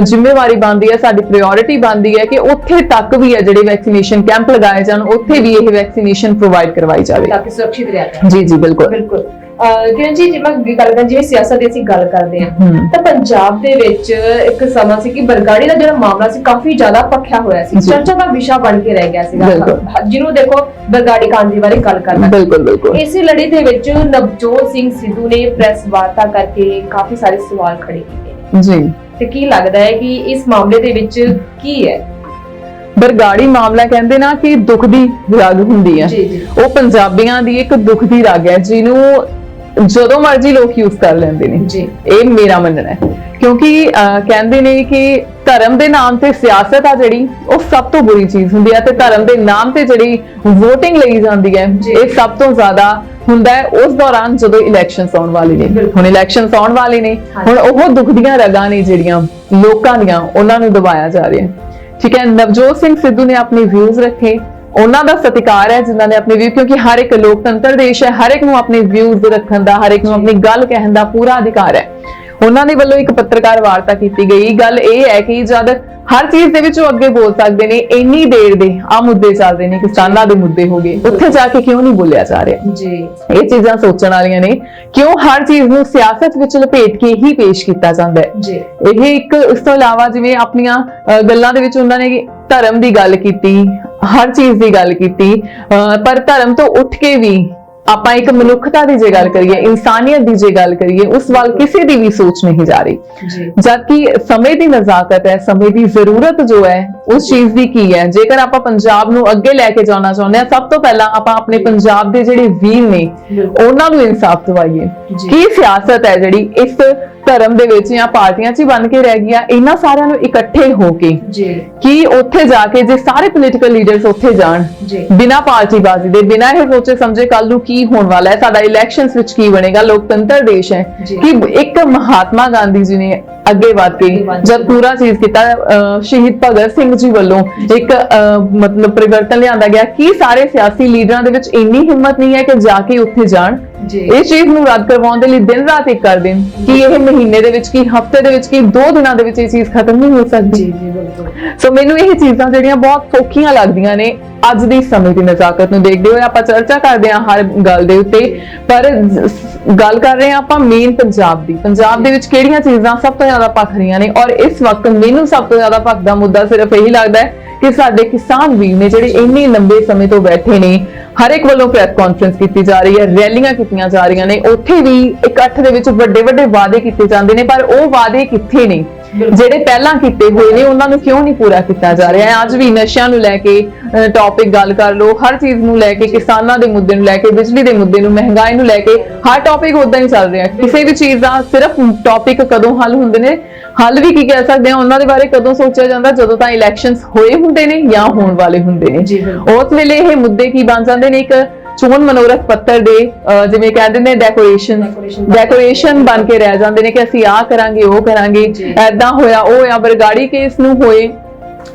ਜ਼ਿੰਮੇਵਾਰੀ ਬਣਦੀ ਹੈ ਸਾਡੀ ਪ੍ਰਾਇੋਰਟੀ ਬਣਦੀ ਹੈ ਕਿ ਉੱਥੇ ਤੱਕ ਵੀ ਹੈ ਜਿਹੜੇ ਵੈਕਸੀਨੇਸ਼ਨ ਕੈਂਪ ਲਗਾਏ ਜਾਣ ਉੱਥੇ ਵੀ ਇਹ ਵੈਕਸੀਨੇਸ਼ਨ ਪ੍ਰੋਵਾਈਡ ਕਰਵਾਈ ਜਾਵੇ। ਤਾਂ ਕਿ ਸੁਰੱਖਿਤ ਰਿਹਾ ਜੀ ਜੀ ਬਿਲਕੁਲ। ਬਿਲਕੁਲ। ਕਿਰਨ ਜੀ ਜਿਵੇਂ ਅੱਗੇ ਗੱਲ ਕਰਾਂ ਜਿਵੇਂ ਸਿਆਸਤ ਦੀ ਅਸੀਂ ਗੱਲ ਕਰਦੇ ਹਾਂ। ਤਾਂ ਪੰਜਾਬ ਦੇ ਵਿੱਚ ਇੱਕ ਸਮਾਂ ਸੀ ਕਿ ਬਰਗਾੜੀ ਦਾ ਜਿਹੜਾ ਮਾਮਲਾ ਸੀ ਕਾਫੀ ਜ਼ਿਆਦਾ ਪੱਖਿਆ ਹੋਇਆ ਸੀ ਜੀ। ਚਰਚਾ ਦਾ ਵਿਸ਼ਾ ਬਣ ਕੇ ਰਹਿ ਗਿਆ ਸੀਗਾ। ਜਿਹਨੂੰ ਦੇਖੋ ਬਰਗਾੜੀ ਕਾਂਡ ਦੇ ਬਾਰੇ ਗੱਲ ਕਰਨਾ ਬਿਲਕੁਲ ਬਿਲਕੁਲ ਇਸੇ ਲੜੀ ਦੇ ਵਿੱਚ ਨਵਜੋਤ ਸਿੰਘ ਸਿੱਧੂ ਨੇ ਪ੍ਰੈਸ ਵਾਰਤਾ ਕਰਕੇ ਕਾਫੀ ਸਾਰੇ ਸਵਾਲ ਖੜੇ ਕੀਤੇ ਜੀ ਤੇ ਕੀ ਲੱਗਦਾ ਹੈ ਕਿ ਇਸ ਮਾਮਲੇ ਦੇ ਵਿੱਚ ਕੀ ਹੈ ਬਰਗਾੜੀ ਮਾਮਲਾ ਕਹਿੰਦੇ ਨਾ ਕਿ ਦੁੱਖ ਦੀ ਰਗ ਹੁੰਦੀ ਹੈ ਜੀ, ਜੀ। ਉਹ ਪੰਜਾਬੀਆਂ ਦੀ ਇੱਕ ਦੁੱਖ ਦੀ ਰਗ ਹੈ ਜਿਹਨੂੰ ਜਦੋਂ ਮਰਜ਼ੀ ਲੋਕ ਯੂਜ਼ ਕਰ ਲੈਂਦੇ ਨੇ। ਜੀ। ਇਹ ਮੇਰਾ ਮੰਨਣਾ ਹੈ। ਕਿਉਂਕਿ ਕਹਿੰਦੇ ਨੇ ਕਿ ਧਰਮ ਦੇ ਨਾਮ ਤੇ ਸਿਆਸਤ ਆ ਜਿਹੜੀ ਉਹ ਸਭ ਤੋਂ ਬੁਰੀ ਚੀਜ਼ ਹੁੰਦੀ ਹੈ ਤੇ ਧਰਮ ਦੇ ਨਾਮ ਤੇ ਜਿਹੜੀ VOTING ਲਈ ਜਾਂਦੀ ਹੈ। ਇਹ ਸਭ ਤੋਂ ਜ਼ਿਆਦਾ ਹੁੰਦਾ ਹੈ। ਉਸ ਦੌਰਾਨ ਜਦੋਂ ਇਲੈਕਸ਼ਨਸ ਆਉਣ ਵਾਲੇ ਨੇ। ਹੁਣ ਇਲੈਕਸ਼ਨਸ ਆਉਣ ਵਾਲੇ ਨੇ। ਹੁਣ ਉਹ ਦੁੱਖ ਦੀਆਂ ਰਗਾਂ ਨੇ ਜਿਹੜੀਆਂ ਲੋਕਾਂ ਦੀਆਂ ਉਹਨਾਂ ਨੂੰ ਦਬਾਇਆ ਜਾ ਰਿਹਾ ਹੈ। ਠੀਕ ਹੈ ਨਵਜੋਤ ਸਿੰਘ ਸਿੱਧੂ ਨੇ ਆਪਣੇ ਵਿਊਜ਼ ਰੱਖੇ। ਉਹਨਾਂ ਦਾ ਸਤਿਕਾਰ ਹੈ ਜਿਨ੍ਹਾਂ ਨੇ ਆਪਣੇ ਵਿਊ ਕਿਉਂਕਿ ਹਰ ਇੱਕ ਲੋਕਤੰਤਰ ਦੇਸ਼ ਹੈ ਹਰ ਇੱਕ ਨੂੰ ਆਪਣੇ ਵਿਊਜ਼ ਰੱਖਣ ਦਾ ਹਰ ਇੱਕ ਨੂੰ ਆਪਣੀ ਗੱਲ ਕਹਿਣ ਦਾ ਪੂਰਾ ਅਧਿਕਾਰ ਹੈ। ਉਹਨਾਂ ਦੇ ਵੱਲੋਂ ਇੱਕ ਪੱਤਰਕਾਰ ਵਾਰਤਾ ਕੀਤੀ ਗਈ। ਗੱਲ ਇਹ ਹੈ ਕਿ ਜਦ ਹਰ ਚੀਜ਼ ਦੇ ਵਿੱਚ ਉਹ ਅੱਗੇ ਬੋਲ ਸਕਦੇ ਨੇ ਇੰਨੀ ਦੇਰ ਦੇ ਆ ਮੁੱਦੇ ਚੱਲਦੇ ਨੇ ਕਿਸਾਨਾਂ ਦੇ ਮੁੱਦੇ ਹੋ ਗਏ। ਉੱਥੇ ਜਾ ਕੇ ਕਿਉਂ ਨਹੀਂ ਬੋਲਿਆ ਜਾ ਰਿਹਾ? ਜੀ। ਇਹ ਚੀਜ਼ਾਂ ਸੋਚਣ ਵਾਲੀਆਂ ਨੇ। ਕਿਉਂ ਹਰ ਚੀਜ਼ ਨੂੰ ਸਿਆਸਤ ਵਿੱਚ ਲਪੇਟ ਕੇ ਹੀ ਪੇਸ਼ ਕੀਤਾ ਜਾਂਦਾ ਹੈ? ਜੀ। ਇਹ ਇੱਕ ਇਸ ਤੋਂ ਇਲਾਵਾ ਜਿਵੇਂ ਆਪਣੀਆਂ ਗੱਲਾਂ ਦੇ ਵਿੱਚ ਉਹਨਾਂ ਨੇ ਧਰਮ ਦੀ ਗੱਲ ਕੀਤੀ ਹਰ ਚੀਜ਼ ਦੀ ਗੱਲ ਕੀਤੀ। ਪਰ ਧਰਮ ਤੋਂ ਉੱਠ ਕੇ ਵੀ ਆਪਾਂ ਇੱਕ ਮਨੁੱਖਤਾ ਦੀ ਜੇ ਗੱਲ ਕਰੀਏ ਇਨਸਾਨੀਅਤ ਦੀ ਜੇ ਗੱਲ ਕਰੀਏ ਉਸ ਵੱਲ ਕਿਸੇ ਦੀ ਵੀ ਸੋਚ ਨਹੀਂ ਜਾ ਰਹੀ। ਜਦਕਿ ਸਮੇਂ ਦੀ ਨਜ਼ਾਕਤ ਹੈ ਸਮੇਂ ਦੀ ਜ਼ਰੂਰਤ ਜੋ ਹੈ ਉਸ ਚੀਜ਼ ਦੀ ਕੀ ਹੈ? ਜੇਕਰ ਆਪਾਂ ਪੰਜਾਬ ਨੂੰ ਅੱਗੇ ਲੈ ਕੇ ਜਾਣਾ ਚਾਹੁੰਦੇ ਹਾਂ ਸਭ ਤੋਂ ਪਹਿਲਾਂ ਆਪਾਂ ਆਪਣੇ ਪੰਜਾਬ ਦੇ ਜਿਹੜੇ ਵੀਰ ਨੇ। ਉਹਨਾਂ ਨੂੰ ਇਨਸਾਫ ਦਿਵਾਈਏ। ਕੀ ਸਿਆਸਤ ਹੈ ਜਿਹੜੀ ਇਸ ਧਰਮ ਦੇ ਵਿੱਚ ਜਾਂ ਪਾਰਟੀਆਂ 'ਚ ਹੀ ਬਣ ਕੇ ਰਹਿ ਗਈਆਂ ਇਹਨਾਂ ਸਾਰਿਆਂ ਨੂੰ ਇਕੱਠੇ ਹੋ ਕੇ ਜੀ। ਕਿ ਉੱਥੇ ਜਾ ਕੇ ਜੇ ਸਾਰੇ ਪੋਲੀਟੀਕਲ ਲੀਡਰਸ ਉੱਥੇ ਜਾਣ? ਜੀ। ਬਿਨਾ ਪਾਰਟੀਬਾਜ਼ੀ ਦੇ ਬਿਨਾ ਇਹ ਸੋਚੇ ਸਮਝੇ ਕੱਲ ਨੂੰ ਕੀ ਹੋਣ ਵਾਲਾ ਹੈ ਸਾਡਾ ਇਲੈਕਸ਼ਨਸ ਵਿੱਚ ਕੀ ਬਣੇਗਾ ਲੋਕਤੰਤਰ ਦੇਸ਼ ਹੈ। ਕਿ ਇੱਕ ਮਹਾਤਮਾ ਗਾਂਧੀ ਜੀ ਨੇ ਅੱਗੇ ਵਧ ਕੇ ਜਦ ਪੂਰਾ ਚੀਜ਼ ਕੀਤਾ ਸ਼ਹੀਦ ਭਗਤ ਸਿੰਘ ਜੀ ਵੱਲੋਂ ਇੱਕ ਮਤਲਬ ਪਰਿਵਰਤਨ ਲਿਆਂਦਾ ਗਿਆ ਕਿ ਸਾਰੇ ਸਿਆਸੀ ਲੀਡਰਾਂ ਦੇ ਵਿੱਚ ਇੰਨੀ ਹਿੰਮਤ ਨਹੀਂ ਹੈ ਕਿ ਜਾ ਕੇ ਉੱਥੇ ਜਾਣ? ਇਸ ਚੀਜ਼ ਨੂੰ ਰੱਦ ਕਰਵਾਉਣ ਦੇ ਲਈ ਦਿਨ ਰਾਤ ਇੱਕ ਕਰ ਦੇਣ। ਕਿ ਇਹ ਮਹੀਨੇ ਦੇ ਵਿੱਚ ਕੀ ਹਫ਼ਤੇ ਦੇ ਵਿੱਚ ਕੀ ਦੋ ਦਿਨਾਂ ਦੇ ਵਿੱਚ ਇਹ ਚੀਜ਼ ਖਤਮ ਨਹੀਂ ਹੋ ਸਕਦੀ? ਜੀ ਜੀ ਬਿਲਕੁਲ। ਸੋ ਮੈਨੂੰ ਇਹ ਚੀਜ਼ਾਂ ਜਿਹੜੀਆਂ ਬਹੁਤ ਸੌਖੀਆਂ ਲੱਗਦੀਆਂ ਨੇ ਅੱਜ ਦੀ ਸਮੇਂ ਦੀ ਨਜ਼ਾਕਤ ਨੂੰ ਦੇਖਦੇ ਹੋਏ ਆਪਾਂ ਚਰਚਾ ਕਰਦੇ ਹਾਂ ਹਰ ਗੱਲ ਦੇ ਉੱਤੇ। ਪਰ ਗੱਲ ਕਰ ਰਹੇ ਹਾਂ ਆਪਾਂ ਮੇਨ ਪੰਜਾਬ ਦੀ। ਪੰਜਾਬ ਦੇ ਵਿੱਚ ਕਿਹੜੀਆਂ ਚੀਜ਼ਾਂ ਸਭ ਤੋਂ ਜ਼ਿਆਦਾ ਭਖ ਰਹੀਆਂ ਨੇ? ਔਰ ਇਸ ਵਕਤ ਮੈਨੂੰ ਸਭ ਤੋਂ ਜ਼ਿਆਦਾ ਭਖਦਾ ਮੁੱਦਾ ਸਿਰਫ ਇਹੀ ਲੱਗਦਾ ਹੈ ਕਿ ਸਾਡੇ ਕਿਸਾਨ ਵੀਰ ਨੇ ਜਿਹੜੇ ਇੰਨੇ ਲੰਬੇ ਸਮੇਂ ਤੋਂ ਬੈਠੇ ਨੇ ਹਰ ਇੱਕ ਵੱਲੋਂ ਪ੍ਰੈਸ ਕਾਨਫਰੰਸ ਕੀਤੀ ਜਾ ਰਹੀ ਹੈ ਰੈਲੀਆਂ ਕੀਤੀਆਂ ਜਾ ਰਹੀਆਂ ਨੇ। ਉੱਥੇ ਵੀ ਇਕੱਠ ਦੇ ਵਿੱਚ ਵੱਡੇ ਵੱਡੇ ਵਾਅਦੇ ਕੀਤੇ ਜਾਂਦੇ ਨੇ ਪਰ ਉਹ ਵਾਅਦੇ ਕਿੱਥੇ ਨੇ? ਜਿਹੜੇ ਪਹਿਲਾਂ ਕੀਤੇ ਹੋਏ ਨੇ ਉਹਨਾਂ ਨੂੰ ਕਿਉਂ ਨਹੀਂ ਪੂਰਾ ਕੀਤਾ ਜਾ ਰਿਹਾ ਹੈ? ਅੱਜ ਵੀ ਨਸ਼ਿਆਂ ਨੂੰ ਲੈ ਕੇ ਟੌਪਿਕ ਗੱਲ ਕਰ ਲਓ। ਹਰ ਚੀਜ਼ ਨੂੰ ਲੈ ਕੇ ਕਿਸਾਨਾਂ ਦੇ ਮੁੱਦੇ ਨੂੰ ਲੈ ਕੇ ਬਿਜਲੀ ਦੇ ਮੁੱਦੇ ਨੂੰ ਮਹਿੰਗਾਈ ਨੂੰ ਲੈ ਕੇ ਹਰ ਟੌਪਿਕ ਉਦਾਂ ਹੀ ਚੱਲ ਰਿਹਾ ਕਿਸੇ ਵੀ ਚੀਜ਼ ਦਾ ਸਿਰਫ ਟੌਪਿਕ ਕਦੋਂ ਹੱਲ ਹੁੰਦੇ ਨੇ ਹੱਲ ਵੀ ਕੀ ਕਹਿ ਸਕਦੇ ਆ ਉਹਨਾਂ ਦੇ ਬਾਰੇ ਕਦੋਂ ਸੋਚਿਆ ਜਾਂਦਾ ਜਦੋਂ ਤਾਂ ਇਲੈਕਸ਼ਨਸ ਹੋਏ ਹੁੰਦੇ ਨੇ ਜਾਂ ਹੋਣ ਵਾਲੇ ਹੁੰਦੇ ਨੇ। ਉਸ ਵੇਲੇ ਇਹ ਮੁੱਦੇ ਕੀ ਬਣ ਜਾਂਦੇ ਨੇ? ਇੱਕ ਚੋਣ ਮਨੋਰਥ ਪੱਤਰ ਦੇ ਜਿਵੇਂ ਕਹਿੰਦੇ ਨੇ ਡੈਕੋਰੇਸ਼ਨ ਡੈਕੋਰੇਸ਼ਨ ਬਣ ਕੇ ਰਹਿ ਜਾਂਦੇ ਨੇ ਕਿ ਅਸੀਂ ਆਹ ਕਰਾਂਗੇ ਉਹ ਕਰਾਂਗੇ। ਐਦਾਂ ਹੋਇਆ ਉਹ ਹੋਇਆ ਬਰਗਾੜੀ ਕੇਸ ਨੂੰ ਹੋਏ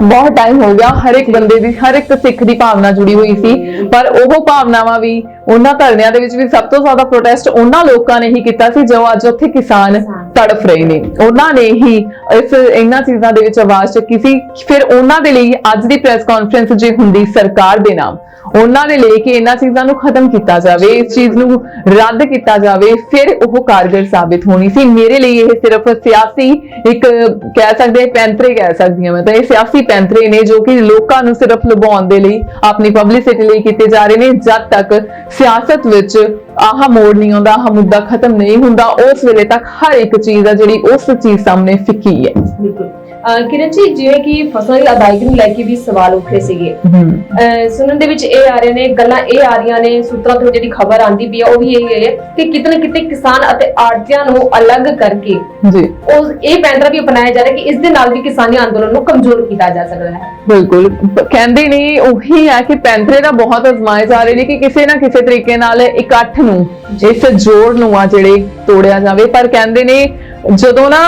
ਬਹੁਤ ਟਾਈਮ ਹੋ ਗਿਆ ਹਰ ਇੱਕ ਬੰਦੇ ਦੀ ਹਰ ਇੱਕ ਸਿੱਖ ਦੀ ਭਾਵਨਾ ਜੁੜੀ ਹੋਈ ਸੀ। ਪਰ ਉਹ ਭਾਵਨਾਵਾਂ ਵੀ ਉਹਨਾਂ ਧਰਨਿਆਂ ਦੇ ਵਿੱਚ ਵੀ ਸਭ ਤੋਂ ਜ਼ਿਆਦਾ ਪ੍ਰੋਟੈਸਟ ਉਹਨਾਂ ਲੋਕਾਂ ਨੇ ਹੀ ਕੀਤਾ ਸੀ ਜੋ ਅੱਜ ਉੱਥੇ ਕਿਸਾਨ ਤੜਫ ਰਹੇ ਨੇ। ਉਹਨਾਂ ਨੇ ਹੀ ਇਸ ਇਹਨਾਂ ਚੀਜ਼ਾਂ ਦੇ ਵਿੱਚ ਆਵਾਜ਼ ਚੱਕੀ ਸੀ। ਫਿਰ ਉਹਨਾਂ ਦੇ ਲਈ ਅੱਜ ਦੀ ਪ੍ਰੈਸ ਕਾਨਫਰੰਸ ਜੇ ਹੁੰਦੀ ਸਰਕਾਰ ਦੇ ਨਾਮ, ਉਹਨਾਂ ਦੇ ਲਈ ਕਿ ਇਹਨਾਂ ਚੀਜ਼ਾਂ ਨੂੰ ਖਤਮ ਕੀਤਾ ਜਾਵੇ, ਇਸ ਚੀਜ਼ ਨੂੰ ਰੱਦ ਕੀਤਾ ਜਾਵੇ, ਫਿਰ ਉਹ ਕਾਰਗਰ ਸਾਬਿਤ ਹੋਣੀ ਸੀ। ਮੇਰੇ ਲਈ ਇਹ ਸਿਰਫ ਸਿਆਸੀ ਇੱਕ ਕਹਿ ਸਕਦੇ ਹਾਂ ਪੈਂਤਰੇ ਕਹਿ ਸਕਦੀ ਹਾਂ ਮੈਂ ਤਾਂ। ਇਹ ਸਿਆਸੀ ਪੈਂਤਰੇ ਨੇ ਜੋ ਕਿ ਲੋਕਾਂ ਨੂੰ ਸਿਰਫ ਲੁਭਾਉਣ ਦੇ ਲਈ ਆਪਣੀ ਪਬਲਿਸਿਟੀ ਲਈ ਕੀਤੇ ਜਾ ਰਹੇ ਨੇ। ਜਦ ਤੱਕ ਸਿਆਸਤ ਵਿੱਚ ਆਹ ਮੋੜ ਨਹੀਂ ਆਉਂਦਾ, ਆਹ ਮੁੱਦਾ ਖਤਮ ਨਹੀਂ ਹੁੰਦਾ, ਉਸ ਵੇਲੇ ਤੱਕ ਹਰ ਇੱਕ ਚੀਜ਼ ਆ ਜਿਹੜੀ ਉਸ ਚੀਜ਼ ਸਾਹਮਣੇ ਫਿੱਕੀ ਹੈ। ਬਿਲਕੁਲ। ਕਿਰਨ ਜੀ ਜਿਵੇਂ ਕਿ ਫਸਲ ਅਦਾਇਗੀ ਨੂੰ ਲੈ ਕੇ ਵੀ ਸਵਾਲ ਉੱਠੇ ਸੀਗੇ। ਸੁਣਨ ਦੇ ਵਿੱਚ ਇਹ ਆ ਰਹੇ ਨੇ ਗੱਲਾਂ ਇਹ ਆ ਰਹੀਆਂ ਨੇ ਸੂਤਰਾਂ ਤੋਂ ਜਿਹੜੀ ਖਬਰ ਆਂਦੀ ਵੀ ਆ ਉਹ ਵੀ ਇਹ ਹੈ ਕਿ ਕਿਤੇ ਨਾ ਕਿਤੇ ਕਿਸਾਨ ਅਤੇ ਆੜਤੀਆਂ ਨੂੰ ਅਲੱਗ ਕਰਕੇ ਜੀ। ਉਹ ਇਹ ਪੈਂਤਰਾ ਵੀ ਅਪਣਾਇਆ ਜਾ ਰਿਹਾ ਕਿ ਇਸ ਦੇ ਨਾਲ ਵੀ ਕਿਸਾਨੀ ਅੰਦੋਲਨ ਨੂੰ ਕਮਜ਼ੋਰ ਕੀਤਾ ਜਾ ਸਕਦਾ ਹੈ। ਬਿਲਕੁਲ। ਕਹਿੰਦੇ ਨੇ ਉਹੀ ਹੈ ਕਿ ਪੈਂਤਰੇ ਦਾ ਬਹੁਤ ਅਜ਼ਮਾਏ ਜਾ ਰਹੇ ਨੇ ਕਿ ਕਿਸੇ ਨਾ ਕਿਸੇ ਤਰੀਕੇ ਨਾਲ ਇਕੱਠ ਨੂੰ ਇਸ ਜੋੜ ਨੂੰ ਆ ਜਿਹੜੇ ਤੋੜਿਆ ਜਾਵੇ। ਪਰ ਕਹਿੰਦੇ ਨੇ ਜਦੋਂ ਨਾ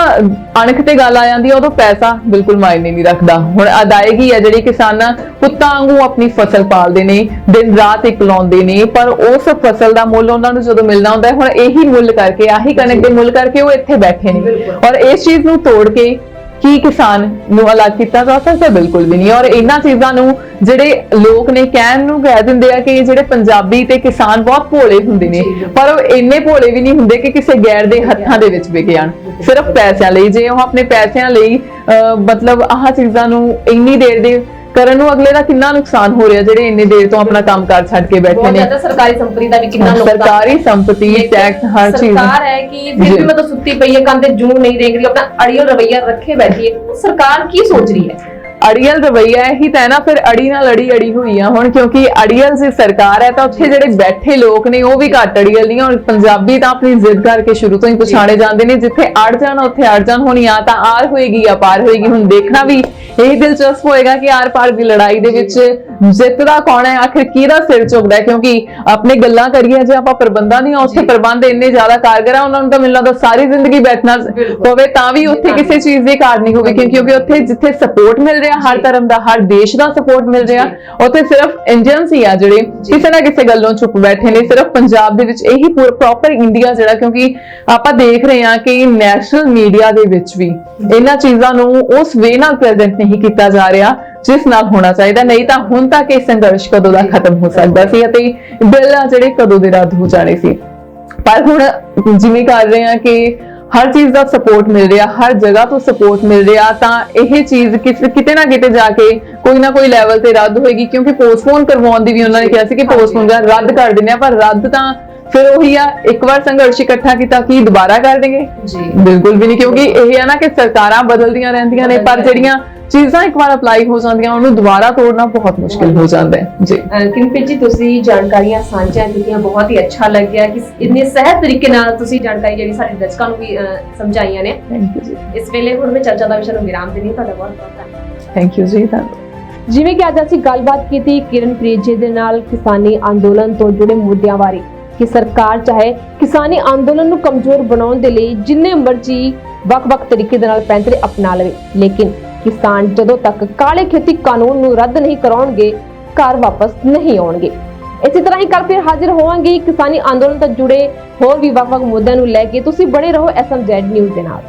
ਅਣਖ ਤੇ ਗੱਲ ਆ ਜਾਂਦੀ ਹੈ ਉਦੋਂ ਪੈਸਾ ਬਿਲਕੁਲ ਮਾਇਨੇ ਨਹੀਂ ਰੱਖਦਾ ਹੁਣ ਅਦਾਇਗੀ ਹੈ ਜਿਹੜੀ ਕਿਸਾਨਾਂ ਪੁੱਤਾਂ ਵਾਂਗੂ ਆਪਣੀ ਫਸਲ ਪਾਲਦੇ ਨੇ ਦਿਨ ਰਾਤ ਇੱਕ ਲਾਉਂਦੇ ਨੇ ਪਰ ਉਸ ਫਸਲ ਦਾ ਮੁੱਲ ਉਹਨਾਂ ਨੂੰ ਜਦੋਂ ਮਿਲਣਾ ਹੁੰਦਾ ਹੈ ਹੁਣ ਇਹੀ ਮੁੱਲ ਕਰਕੇ ਆਹੀ ਕਣਕ ਦੇ ਮੁੱਲ ਕਰਕੇ ਉਹ ਇੱਥੇ ਬੈਠੇ ਨੇ। ਔਰ ਇਸ ਚੀਜ਼ ਨੂੰ ਤੋੜ ਕੇ ਕੀ ਕਿਸਾਨ ਨੂੰ ਅਲੱਗ ਕੀਤਾ ਜਾ ਸਕਦਾ? ਬਿਲਕੁਲ ਵੀ ਨਹੀਂ। ਔਰ ਇਹਨਾਂ ਚੀਜ਼ਾਂ ਨੂੰ ਜਿਹੜੇ ਲੋਕ ਨੇ ਕਹਿਣ ਨੂੰ ਕਹਿ ਦਿੰਦੇ ਆ ਕਿ ਜਿਹੜੇ ਪੰਜਾਬੀ ਤੇ ਕਿਸਾਨ ਬਹੁਤ ਭੋਲੇ ਹੁੰਦੇ ਨੇ। ਪਰ ਉਹ ਇੰਨੇ ਭੋਲੇ ਵੀ ਨਹੀਂ ਹੁੰਦੇ ਕਿ ਕਿਸੇ ਗੈਰ ਦੇ ਹੱਥਾਂ ਦੇ ਵਿੱਚ ਵਿਕ ਜਾਣ। ਸਿਰਫ ਪੈਸਿਆਂ ਲਈ। ਜੇ ਉਹ ਆਪਣੇ ਪੈਸਿਆਂ ਲਈ ਮਤਲਬ ਆਹ ਚੀਜ਼ਾਂ ਨੂੰ ਇੰਨੀ ਦੇਰ ਦੇ ਕਰਨ ਨੂੰ ਅਗਲੇ ਦਾ ਕਿੰਨਾ ਨੁਕਸਾਨ ਹੋ ਰਿਹਾ ਜਿਹੜੇ ਇੰਨੇ ਦੇਰ ਤੋਂ ਆਪਣਾ ਕੰਮਕਾਰ ਛੱਡ ਕੇ ਬੈਠੇ ਬਹੁਤ ਨੇ? ਜ਼ਿਆਦਾ ਸਰਕਾਰੀ ਸੰਪਤੀ ਦਾ ਵੀ ਕਿੰਨਾ ਨੁਕਸਾਨ। ਸਰਕਾਰੀ ਸੰਪਤੀ ਟੈਕਸ ਹਰ ਚੀਜ਼। ਸਰਕਾਰ ਹੈ ਕਿ ਫਿਰ ਜੀ। ਵੀ ਮਤਲਬ ਸੁੱਤੀ ਪਈ ਹੈ ਕੰਨ ਤੇ ਜੂੰ ਨਹੀਂ ਰੇਂਗ ਰਹੀ ਆਪਣਾ ਅੜੀਅਲ ਰਵਈਆ ਰੱਖੇ ਬੈਠੀ ਹੈ। ਸਰਕਾਰ ਕੀ ਸੋਚ ਰਹੀ ਹੈ? ਅੜੀਅਲ ਰਵਈਆ ਇਹੀ ਤਾਂ ਹੈ ਨਾ ਫਿਰ ਅੜੀ ਨਾਲ ਅੜੀ ਅੜੀ ਹੋਈ ਆ ਹੁਣ ਕਿਉਂਕਿ ਅੜੀਅਲ ਦੀ ਸਰਕਾਰ ਹੈ ਤਾਂ ਉੱਥੇ ਜਿਹੜੇ ਬੈਠੇ ਲੋਕ ਨੇ ਉਹ ਵੀ ਘੱਟ ਅੜੀਅਲ ਨਹੀਂ ਹੁਣ ਪੰਜਾਬੀ ਤਾਂ ਆਪਣੀ ਜ਼ਿੱਦ ਕਰਕੇ ਸ਼ੁਰੂ ਤੋਂ ਹੀ ਪਛਾਣੇ ਜਾਂਦੇ ਨੇ ਜਿੱਥੇ ਅੜ ਜਾਣ ਉੱਥੇ ਅੜ ਜਾਣ ਹੁਣ ਜਾਂ ਤਾਂ ਆਰ ਹੋਏਗੀ ਜਾਂ ਪਾਰ ਹੋਏਗੀ। ਹੁਣ ਦੇਖਣਾ ਵੀ ਇਹ ਦਿਲਚਸਪ ਹੋਏਗਾ ਕਿ ਆਰ ਪਾਰ ਦੀ ਲੜਾਈ ਦੇ ਵਿੱਚ ਜਿੱਤਦਾ ਕੌਣ ਹੈ? ਆਖਿਰ ਕਿਹਦਾ ਸਿਰ ਝੁਕਦਾ ਕਿਉਂਕਿ ਆਪਣੇ ਗੱਲਾਂ ਕਰੀਏ ਜੇ ਆਪਾਂ ਪ੍ਰਬੰਧਾਂ ਦੀਆਂ ਉੱਥੇ ਪ੍ਰਬੰਧ ਇੰਨੇ ਜ਼ਿਆਦਾ ਕਾਰਗਰ ਆ ਉਹਨਾਂ ਨੂੰ ਤਾਂ ਮੈਨੂੰ ਲੱਗਦਾ ਸਾਰੀ ਜ਼ਿੰਦਗੀ ਬੈਠਣਾ। ਪਵੇ ਤਾਂ ਵੀ ਉੱਥੇ ਕਿਸੇ ਚੀਜ਼ ਦੀ ਘਾਟ ਨਹੀਂ ਹੋਵੇ ਕਿਉਂਕਿ ਕਿਉਂਕਿ ਉੱਥੇ ਜਿੱਥੇ ਸਪੋਰਟ ਮਿਲ ਰਿਹਾ ਹਰ ਧਰਮ ਦਾ ਹਰ ਦੇਸ਼ ਦਾ ਸਪੋਰਟ ਮਿਲ ਰਿਹਾ ਉੱਥੇ ਸਿਰਫ ਇੰਡੀਅਨਸ ਹੀ ਆ ਜਿਹੜੇ ਕਿਸੇ ਨਾ ਕਿਸੇ ਗੱਲੋਂ ਚੁੱਪ ਬੈਠੇ ਨੇ ਸਿਰਫ ਪੰਜਾਬ ਦੇ ਵਿੱਚ ਇਹੀ ਪੂਰਾ ਪ੍ਰੋਪਰ ਇੰਡੀਆ ਜਿਹੜਾ ਕਿਉਂਕਿ ਆਪਾਂ ਦੇਖ ਰਹੇ ਹਾਂ ਕਿ ਨੈਸ਼ਨਲ ਮੀਡੀਆ ਦੇ ਵਿੱਚ ਵੀ ਇਹਨਾਂ ਚੀਜ਼ਾਂ ਨੂੰ ਉਸ ਵੇ ਨਾਲ ਪ੍ਰੈਜ਼ੈਂਟ ਨਹੀਂ ਕੀਤਾ ਜਾ ਰਿਹਾ। ਜਿਸ ਨਾਲ ਹੋਣਾ ਚਾਹੀਦਾ ਨਹੀਂ ਤਾਂ ਹੁਣ ਤੱਕ ਇਹ ਸੰਘਰਸ਼ ਕਦੋਂ ਦਾ ਖਤਮ ਹੋ ਸਕਦਾ ਸੀ ਅਤੇ ਬਿੱਲ ਆ ਜਿਹੜੇ ਕਦੋਂ ਦੇ ਰੱਦ ਹੋ ਜਾਣੇ ਸੀ। ਪਰ ਹੁਣ ਜਿਵੇਂ ਕਰ ਰਹੇ ਆ ਕਿ ਹਰ ਚੀਜ਼ ਦਾ ਸਪੋਰਟ ਮਿਲ ਰਿਹਾ ਹਰ ਜਗ੍ਹਾ ਤੋਂ ਸਪੋਰਟ ਮਿਲ ਰਿਹਾ ਤਾਂ ਇਹ ਚੀਜ਼ ਕਿਸ- ਕਿਤੇ ਨਾ ਕਿਤੇ ਜਾ ਕੇ ਕੋਈ ਨਾ ਕੋਈ ਲੈਵਲ ਤੇ ਰੱਦ ਹੋਏਗੀ ਕਿਉਂਕਿ ਪੋਸਟਪੋਨ ਕਰਵਾਉਣ ਦੀ ਵੀ ਉਹਨਾਂ ਨੇ ਕਿਹਾ ਸੀ ਕਿ ਪੋਸਟਪੋਨ ਕਰ ਰੱਦ ਕਰ ਦਿੰਦੇ ਆ ਪਰ ਰੱਦ ਤਾਂ ਫਿਰ ਉਹੀ ਆ ਇੱਕ ਵਾਰ ਸੰਘਰਸ਼ ਇਕੱਠਾ ਕੀਤਾ ਕੀ ਦੁਬਾਰਾ ਕਰ ਦੇਂਗੇ ਜੀ। ਬਿਲਕੁਲ ਵੀ ਨਹੀਂ ਕਿਉਂਕਿ ਇਹ ਹੈ ਨਾ ਕਿ ਸਰਕਾਰਾਂ ਬਦਲਦੀਆਂ ਰਹਿੰਦੀਆਂ ਨੇ ਪਰ ਜਿਹੜੀਆਂ ਚੀਜ਼ਾਂ ਇੱਕ ਵਾਰ ਅਪਲਾਈ ਹੋ ਜਾਂਦੀਆਂ ਉਹਨੂੰ ਦੁਬਾਰਾ ਤੋੜਨਾ ਬਹੁਤ ਮੁਸ਼ਕਿਲ ਹੋ ਜਾਂਦਾ ਹੈ। ਜੀ। ਕਿੰਪੀ ਜੀ ਤੁਸੀਂ ਜਾਣਕਾਰੀਆਂ ਸਾਂਝੀਆਂ ਕੀਤੀਆਂ ਬਹੁਤ ਹੀ ਅੱਛਾ ਲੱਗਿਆ ਕਿ ਇੰਨੇ ਸਹਿਜ ਤਰੀਕੇ ਨਾਲ ਤੁਸੀਂ ਜਾਣਕਾਰੀ ਜਿਹੜੀ ਸਾਡੇ ਦਰਸ਼ਕਾਂ ਨੂੰ ਵੀ ਸਮਝਾਈਆਂ ਨੇ। ਥੈਂਕ ਯੂ ਜੀ। ਇਸ ਵੇਲੇ ਹੁਣ ਮੈਂ ਚਰਚਾ ਦਾ ਵਿਸ਼ਾ ਨੂੰ ਵਿਰਾਮ ਹਾਂ। ਤੁਹਾਡਾ ਬਹੁਤ ਬਹੁਤ ਧੰਨਵਾਦ। ਥੈਂਕ ਯੂ ਜੀ ਧੰਨਵਾਦ। ਜਿਵੇਂ ਕਿ ਅੱਜ ਅਸੀਂ ਗੱਲਬਾਤ ਕੀਤੀ ਕਿਰਨਪ੍ਰੀਤ ਜੀ ਦੇ ਨਾਲ ਕਿਸਾਨੀ ਅੰਦੋਲਨ ਤੋਂ ਜੁੜੇ ਮੁੱਦਿਆਂ ਬਾਰੇ ਕਿ ਸਰਕਾਰ ਚਾਹੇ ਕਿਸਾਨੀ ਅੰਦੋਲਨ ਨੂੰ ਕਮਜ਼ੋਰ ਬਣਾਉਣ ਦੇ ਲਈ ਜਿੰਨੇ ਮਰਜ਼ੀ ਵੱਖ-ਵੱਖ ਤਰੀਕੇ ਦੇ ਨਾਲ ਪੈਂਤਰੇ ਅਪਣਾ ਲਵੇ ਲੇਕਿਨ ਕਿਸਾਨ ਜਦੋਂ ਤੱਕ ਕਾਲੇ ਖੇਤੀ ਕਾਨੂੰਨ ਨੂੰ ਰੱਦ ਨਹੀਂ ਕਰਾਉਣਗੇ, ਘਰ ਵਾਪਸ ਨਹੀਂ ਆਉਣਗੇ। ਇਸੇ ਤਰ੍ਹਾਂ ਹੀ ਕੱਲ ਫਿਰ ਹਾਜ਼ਰ ਹੋਵਾਂਗੇ ਕਿਸਾਨੀ ਅੰਦੋਲਨ ਤੋਂ ਜੁੜੇ ਹੋਰ ਵੀ ਵੱਖ-ਵੱਖ ਮੁੱਦਿਆਂ ਨੂੰ ਲੈ ਕੇ। ਤੁਸੀਂ ਬਣੇ ਰਹੋ ਐਸਐਮਜ਼ੈਡ ਨਿਊਜ਼ ਦੇ ਨਾਲ।